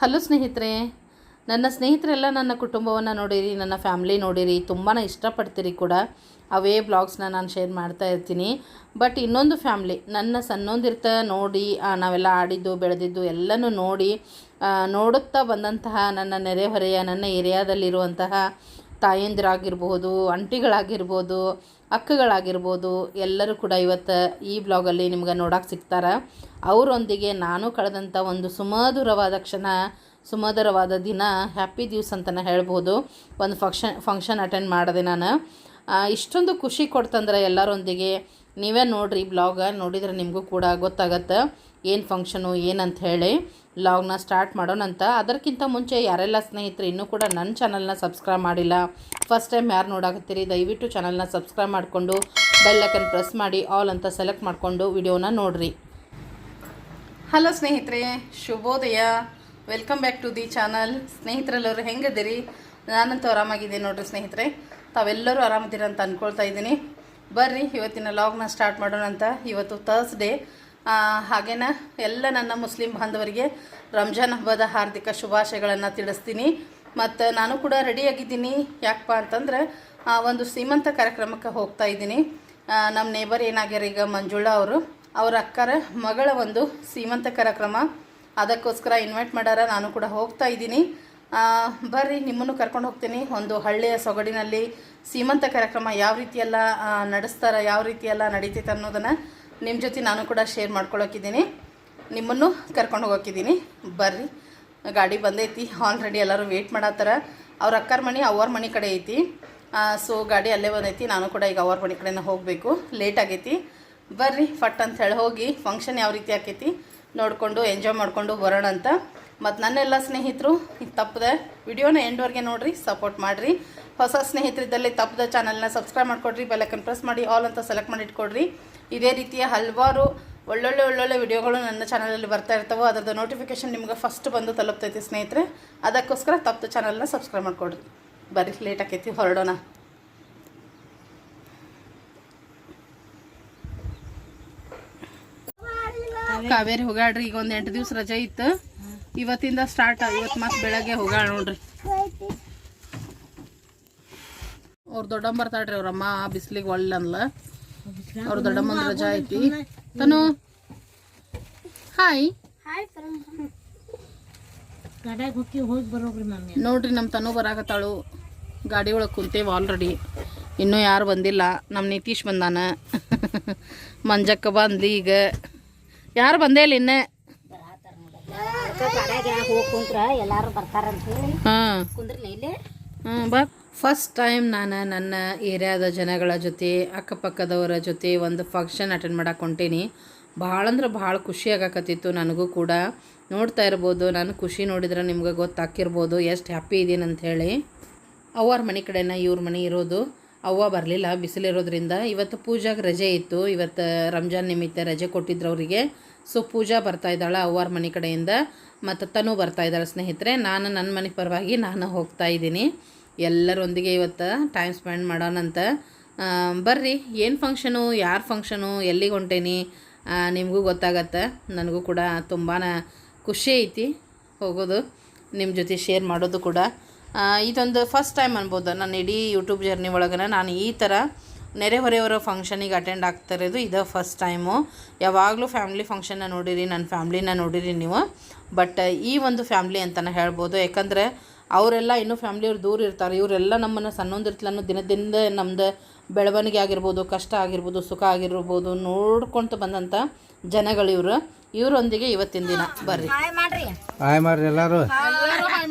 Hello ಸ್ನೇಹಿತರೆ, ನನ್ನ ಸ್ನೇಹಿತರೆಲ್ಲ ನನ್ನ ಕುಟುಂಬವನ್ನು ನೋಡಿರಿ, ನನ್ನ ಫ್ಯಾಮ್ಲಿ ನೋಡಿರಿ ತುಂಬಾ ಇಷ್ಟಪಡ್ತೀರಿ ಕೂಡ. ಅವೇ ಬ್ಲಾಗ್ಸ್ನ ನಾನು ಶೇರ್ ಮಾಡ್ತಾ ಇರ್ತೀನಿ. ಬಟ್ ಇನ್ನೊಂದು ಫ್ಯಾಮ್ಲಿ, ನನ್ನ ಸಣ್ಣೊಂದಿರ್ತ ನೋಡಿ ನಾವೆಲ್ಲ ಆಡಿದ್ದು, ಬೆಳೆದಿದ್ದು ಎಲ್ಲನೂ ನೋಡಿ ನೋಡುತ್ತಾ ಬಂದಂತಹ ನನ್ನ ನೆರೆಹೊರೆಯ, ನನ್ನ ಏರಿಯಾದಲ್ಲಿರುವಂತಹ ತಾಯಂದಿರಾಗಿರ್ಬೋದು ಅಂಟಿಗಳಾಗಿರ್ಬೋದು ಅಕ್ಕಗಳಾಗಿರ್ಬೋದು, ಎಲ್ಲರೂ ಕೂಡ ಇವತ್ತು ಈ ಬ್ಲಾಗಲ್ಲಿ ನಿಮ್ಗೆ ನೋಡೋಕೆ ಸಿಗ್ತಾರೆ. ಅವರೊಂದಿಗೆ ನಾನು ಕಳೆದಂಥ ಒಂದು ಸುಮಧುರವಾದ ಕ್ಷಣ, ಸುಮಧುರವಾದ ದಿನ ಹ್ಯಾಪಿ ದಿವ್ಸ್ ಅಂತಲೇ ಹೇಳ್ಬೋದು. ಒಂದು ಫಂಕ್ಷನ್ ಫಂಕ್ಷನ್ ಅಟೆಂಡ್ ಮಾಡಿದೆ ನಾನು. ಇಷ್ಟೊಂದು ಖುಷಿ ಕೊಡ್ತಂದ್ರೆ ಎಲ್ಲರೊಂದಿಗೆ. ನೀವೇ ನೋಡಿರಿ ಬ್ಲಾಗ, ನೋಡಿದರೆ ನಿಮಗೂ ಕೂಡ ಗೊತ್ತಾಗತ್ತೆ. ಏನು ಫಂಕ್ಷನು ಏನಂತ ಹೇಳಿ ಲಾಗ್ನ ಸ್ಟಾರ್ಟ್ ಮಾಡೋಣಂತ ಅದಕ್ಕಿಂತ ಮುಂಚೆ ಯಾರೆಲ್ಲ ಸ್ನೇಹಿತರು ಇನ್ನೂ ಕೂಡ ನನ್ನ ಚಾನಲ್ನ ಸಬ್ಸ್ಕ್ರೈಬ್ ಮಾಡಿಲ್ಲ ಫಸ್ಟ್ ಟೈಮ್ ಯಾರು ನೋಡಾಕತ್ತೀರಿ, ದಯವಿಟ್ಟು ಚಾನಲ್ನ ಸಬ್ಸ್ಕ್ರೈಬ್ ಮಾಡಿಕೊಂಡು ಬೆಲ್ಲೈಕನ್ ಪ್ರೆಸ್ ಮಾಡಿ ಆಲ್ ಅಂತ ಸೆಲೆಕ್ಟ್ ಮಾಡಿಕೊಂಡು ವಿಡಿಯೋನ ನೋಡಿರಿ. ಹಲೋ ಸ್ನೇಹಿತರೆ, ಶುಭೋದಯ. Welcome back to the channel ಸ್ನೇಹಿತರೆಲ್ಲರೂ ಹೆಂಗದಿರಿ ನಾನಂತೂ ಆರಾಮಾಗಿದ್ದೀನಿ ನೋಡಿರಿ ಸ್ನೇಹಿತರೆ. ತಾವೆಲ್ಲರೂ ಆರಾಮದಿರ ಅಂತ ಅಂದ್ಕೊಳ್ತಾ ಇದ್ದೀನಿ. ಬರ್ರಿ, ಇವತ್ತಿನ ಲಾಗ್ನ ಸ್ಟಾರ್ಟ್ ಮಾಡೋಣ ಅಂತ. ಇವತ್ತು ತರ್ಸ್ಡೇ ಹಾಗೇನ ಎಲ್ಲ ನನ್ನ ಮುಸ್ಲಿಂ ಬಾಂಧವರಿಗೆ ರಂಜಾನ್ ಹಬ್ಬದ ಹಾರ್ದಿಕ ಶುಭಾಶಯಗಳನ್ನು ತಿಳಿಸ್ತೀನಿ. ಮತ್ತು ನಾನು ಕೂಡ ರೆಡಿಯಾಗಿದ್ದೀನಿ ಯಾಕಪ್ಪ ಅಂತಂದ್ರೆ ಒಂದು ಸೀಮಂತ ಕಾರ್ಯಕ್ರಮಕ್ಕೆ ಹೋಗ್ತಾ ಇದ್ದೀನಿ. ನಮ್ಮ ನೇಬರ್ ಏನಾಗ್ಯಾರ ಈಗ ಮಂಜುಳಾ ಅವರು, ಅವ್ರ ಅಕ್ಕರ ಮಗಳ ಒಂದು ಸೀಮಂತ ಕಾರ್ಯಕ್ರಮ. ಅದಕ್ಕೋಸ್ಕರ ಇನ್ವೈಟ್ ಮಾಡ್ಯಾರ ನಾನು ಕೂಡ ಹೋಗ್ತಾ ಇದ್ದೀನಿ. ಬರ್ರಿ, ನಿಮ್ಮನ್ನು ಕರ್ಕೊಂಡು ಹೋಗ್ತೀನಿ. ಒಂದು ಹಳ್ಳಿಯ ಸೊಗಡಿನಲ್ಲಿ ಸೀಮಂತ ಕಾರ್ಯಕ್ರಮ ಯಾವ ರೀತಿಯೆಲ್ಲ ನಡೆಸ್ತಾರ, ಯಾವ ರೀತಿಯೆಲ್ಲ ನಡೀತೈತೆ ಅನ್ನೋದನ್ನು ನಿಮ್ಮ ಜೊತೆ ನಾನು ಕೂಡ ಶೇರ್ ಮಾಡ್ಕೊಳ್ಳೋಕಿದೀನಿ ನಿಮ್ಮನ್ನು ಕರ್ಕೊಂಡು ಹೋಗೋಕಿದ್ದೀನಿ. ಬರ್ರಿ. ಗಾಡಿ ಬಂದೈತಿ. ಆಲ್ರೆಡಿ ಎಲ್ಲರೂ ವೇಟ್ ಮಾಡತ್ತಾರ. ಅವ್ರ ಅಕ್ಕರ ಮನೆ ಅವ್ರ ಮನೆ ಕಡೆ ಐತಿ. ಸೊ ಗಾಡಿ ಅಲ್ಲೇ ಬಂದೈತಿ. ನಾನು ಕೂಡ ಈಗ ಅವ್ರ ಮನೆ ಕಡೆನ ಹೋಗಬೇಕು. ಲೇಟ್ ಆಗೈತಿ. ಬರ್ರಿ. ಫಟ್ ಅಂತ ಹೇಳಿ ಹೋಗಿ ಫಂಕ್ಷನ್ ಯಾವ ರೀತಿ ಆಕೈತಿ ನೋಡಿಕೊಂಡು ಎಂಜಾಯ್ ಮಾಡಿಕೊಂಡು ಬರೋಣ ಅಂತ. ಮತ್ತು ನನ್ನೆಲ್ಲ ಸ್ನೇಹಿತರು ತಪ್ಪದೆ. ವಿಡಿಯೋನ ಎಂಡ್ವರೆಗೆ ನೋಡಿರಿ ಸಪೋರ್ಟ್ ಮಾಡಿರಿ. ಹೊಸ ಸ್ನೇಹಿತರಿದ್ದಲ್ಲಿ ತಪ್ಪದ ಚಾನಲ್ನ ಸಬ್ಸ್ಕ್ರೈಬ್ ಮಾಡಿಕೊಡ್ರಿ. ಬೆಲ್ಲೈಕನ್ ಪ್ರೆಸ್ ಮಾಡಿ ಆಲ್ ಅಂತ ಸೆಲೆಕ್ಟ್ ಮಾಡಿ ಇಟ್ಕೊಡ್ರಿ. ಇದೇ ರೀತಿಯ ಹಲವಾರು ಒಳ್ಳೊಳ್ಳೆ ಒಳ್ಳೊಳ್ಳೆ ವಿಡಿಯೋಗಳು ನನ್ನ ಚಾನಲಲ್ಲಿ ಬರ್ತಾ ಇರ್ತವೆ. ಅದರದ್ದು ನೋಟಿಫಿಕೇಶನ್ ನಿಮ್ಗೆ ಫಸ್ಟ್ ಬಂದು ತಲುಪ್ತೈತಿ ಸ್ನೇಹಿತರೆ. ಅದಕ್ಕೋಸ್ಕರ ತಪ್ಪು ಚಾನಲ್ನ ಸಬ್ಸ್ಕ್ರೈಬ್ ಮಾಡಿಕೊಡ್ರಿ. ಬರೀ ಲೇಟ್ ಆಕೈತಿ, ಹೊರಡೋಣ. ಕಾವೇರಿ ಹೋಗಾಡ್ರಿ, ಈಗ ಒಂದು ಎಂಟು ದಿವ್ಸ ರಜೆ ಇತ್ತು. ಇವತ್ತಿಂದ ಸ್ಟಾರ್ಟ್ ಇವತ್ತು ಮತ್ತೆ ಬೆಳಗ್ಗೆ ಹೋಗಾಳ ನೋಡ್ರಿ. ಅವ್ರು ದೊಡ್ಡಮ್ಮ ಬರ್ತಾಳ್ರಿ ಅವ್ರಮ್ಮ, ಬಿಸಿಲಿಗೆ ಒಳ್ಳೆ ಅನ್ಲ ಅವ್ರ ದೊಡ್ಡಮ್ಮನ ರಜಾ ಐತಿ. ತನು? ಹಾಯ್. ಗಡ್ಯಾಗ ಹೋಗಿ ಹೋಗಿ ಬರೋಬ್ರಿ ಮಮ್ಮಿ. ನೋಡ್ರಿ ನಮ್ಮ ತನು ಬರಾಕತ್ತಾಳು. ಗಾಡಿ ಒಳಗೆ ಕುಂತೇವೆ ಆಲ್ರೆಡಿ ಇನ್ನೂ ಯಾರು ಬಂದಿಲ್ಲ. ನಮ್ಮ ನಿತೀಶ್ ಬಂದಾನ. ಮಂಜಕ್ಕ ಬಂದ್ಲಿ ಈಗ. ಯಾರು ಬಂದೇ ಇಲ್ಲ ಇನ್ನೇ. ಗಡ್ಯಾಗ ಹೋಗಿ ಕುಂತ್ರ ಎಲ್ಲಾರು ಬರ್ತಾರಂತ ಹೇಳಿ. ಹಾಂ. ಕುಂದ್ರಲಿ ಇಲ್ಲೇ. ಹ್ಞೂ ಬಾ. ಫಸ್ಟ್ ಟೈಮ್ ನಾನು ನನ್ನ ಏರಿಯಾದ ಜನಗಳ ಜೊತೆ, ಅಕ್ಕಪಕ್ಕದವರ ಜೊತೆ ಒಂದು ಫಂಕ್ಷನ್ ಅಟೆಂಡ್ ಮಾಡಕ್ಕೆ ಹೊಂಟೀನಿ. ಭಾಳ ಅಂದ್ರೆ ಭಾಳ ಖುಷಿ ಆಗಾಕತ್ತಿತ್ತು ನನಗೂ ಕೂಡ. ನೋಡ್ತಾ ಇರ್ಬೋದು, ನಾನು ಖುಷಿ ನೋಡಿದ್ರೆ ನಿಮ್ಗೆ ಗೊತ್ತಾಕಿರ್ಬೋದು, ಎಷ್ಟು ಹ್ಯಾಪಿ ಇದ್ದೀನಿ ಅಂತ ಹೇಳಿ. ಅವ್ರ ಮನೆ ಕಡೆನ ಇವ್ರ ಮನೆ ಇರೋದು. ಅವ್ವ ಬರಲಿಲ್ಲ, ಬಿಸಿಲಿರೋದ್ರಿಂದ. ಇವತ್ತು ಪೂಜಾಗೆ ರಜೆ ಇತ್ತು. ಇವತ್ತು ರಂಜಾನ್ ನಿಮಿತ್ತ ರಜೆ ಕೊಟ್ಟಿದ್ರು ಅವರಿಗೆ. ಸೊ ಪೂಜಾ ಬರ್ತಾ ಇದ್ದಾಳೆ ಅವ್ವಾರ ಮನೆ ಕಡೆಯಿಂದ. ಮತ್ತು ತನು ಬರ್ತಾ ಇದ್ದಾಳೆ ಸ್ನೇಹಿತರೆ. ನಾನು ನನ್ನ ಮನೆ ಪರವಾಗಿ ನಾನು ಹೋಗ್ತಾ ಇದ್ದೀನಿ. ಎಲ್ಲರೊಂದಿಗೆ ಇವತ್ತು ಟೈಮ್ ಸ್ಪೆಂಡ್ ಮಾಡೋಣಂತ ಅಂತ. ಬರ್ರಿ, ಏನು ಫಂಕ್ಷನು ಯಾರು ಫಂಕ್ಷನು ಎಲ್ಲಿಗೆ ಹೊಂಟೇನಿ? ನಿಮಗೂ ಗೊತ್ತಾಗತ್ತೆ. ನನಗೂ ಕೂಡ ತುಂಬಾ ಖುಷಿ ಐತಿ ಹೋಗೋದು ನಿಮ್ಮ ಜೊತೆ ಶೇರ್ ಮಾಡೋದು ಕೂಡ. ಇದೊಂದು ಫಸ್ಟ್ ಟೈಮ್ ಅನ್ಬೋದು. ನಾನು ಇಡೀ ಯೂಟ್ಯೂಬ್ ಜರ್ನಿ ಒಳಗೆ ನಾನು ಈ ಥರ ನೆರೆಹೊರೆಯವರ ಫಂಕ್ಷನಿಗೆ ಅಟೆಂಡ್ ಆಗ್ತಾ ಇರೋದು ಇದು ಫಸ್ಟ್ ಟೈಮು ಯಾವಾಗಲೂ ಫ್ಯಾಮ್ಲಿ ಫಂಕ್ಷನ್ನ ನೋಡಿರಿ ನನ್ನ ಫ್ಯಾಮ್ಲಿನ ನೋಡಿರಿ ನೀವು. ಬಟ್ ಈ ಒಂದು ಫ್ಯಾಮ್ಲಿ ಅಂತಲೇ ಹೇಳ್ಬೋದು. ಯಾಕಂದರೆ ಅವರೆಲ್ಲ ಇನ್ನೂ ಫ್ಯಾಮ್ಲಿಯವ್ರು ದೂರ ಇರ್ತಾರೆ. ಇವರೆಲ್ಲ ನಮ್ಮನ್ನು ಸಣ್ಣೊಂದಿರ್ತಲನ್ನು ದಿನದಿಂದ ನಮ್ಮದು ಬೆಳವಣಿಗೆ ಆಗಿರ್ಬೋದು ಕಷ್ಟ ಆಗಿರ್ಬೋದು ಸುಖ ಆಗಿರ್ಬೋದು ನೋಡ್ಕೊತ ಬಂದಂಥ ಜನಗಳಿವರು. ಇವರು ಇವರೊಂದಿಗೆ ಇವತ್ತಿನ ದಿನ. ಬರ್ರಿ. ಹಾಯ್ ಮಾಡ್ರಿ. ಹಾಯ್ ಮಾಡ್ರಿ ಎಲ್ಲಾರು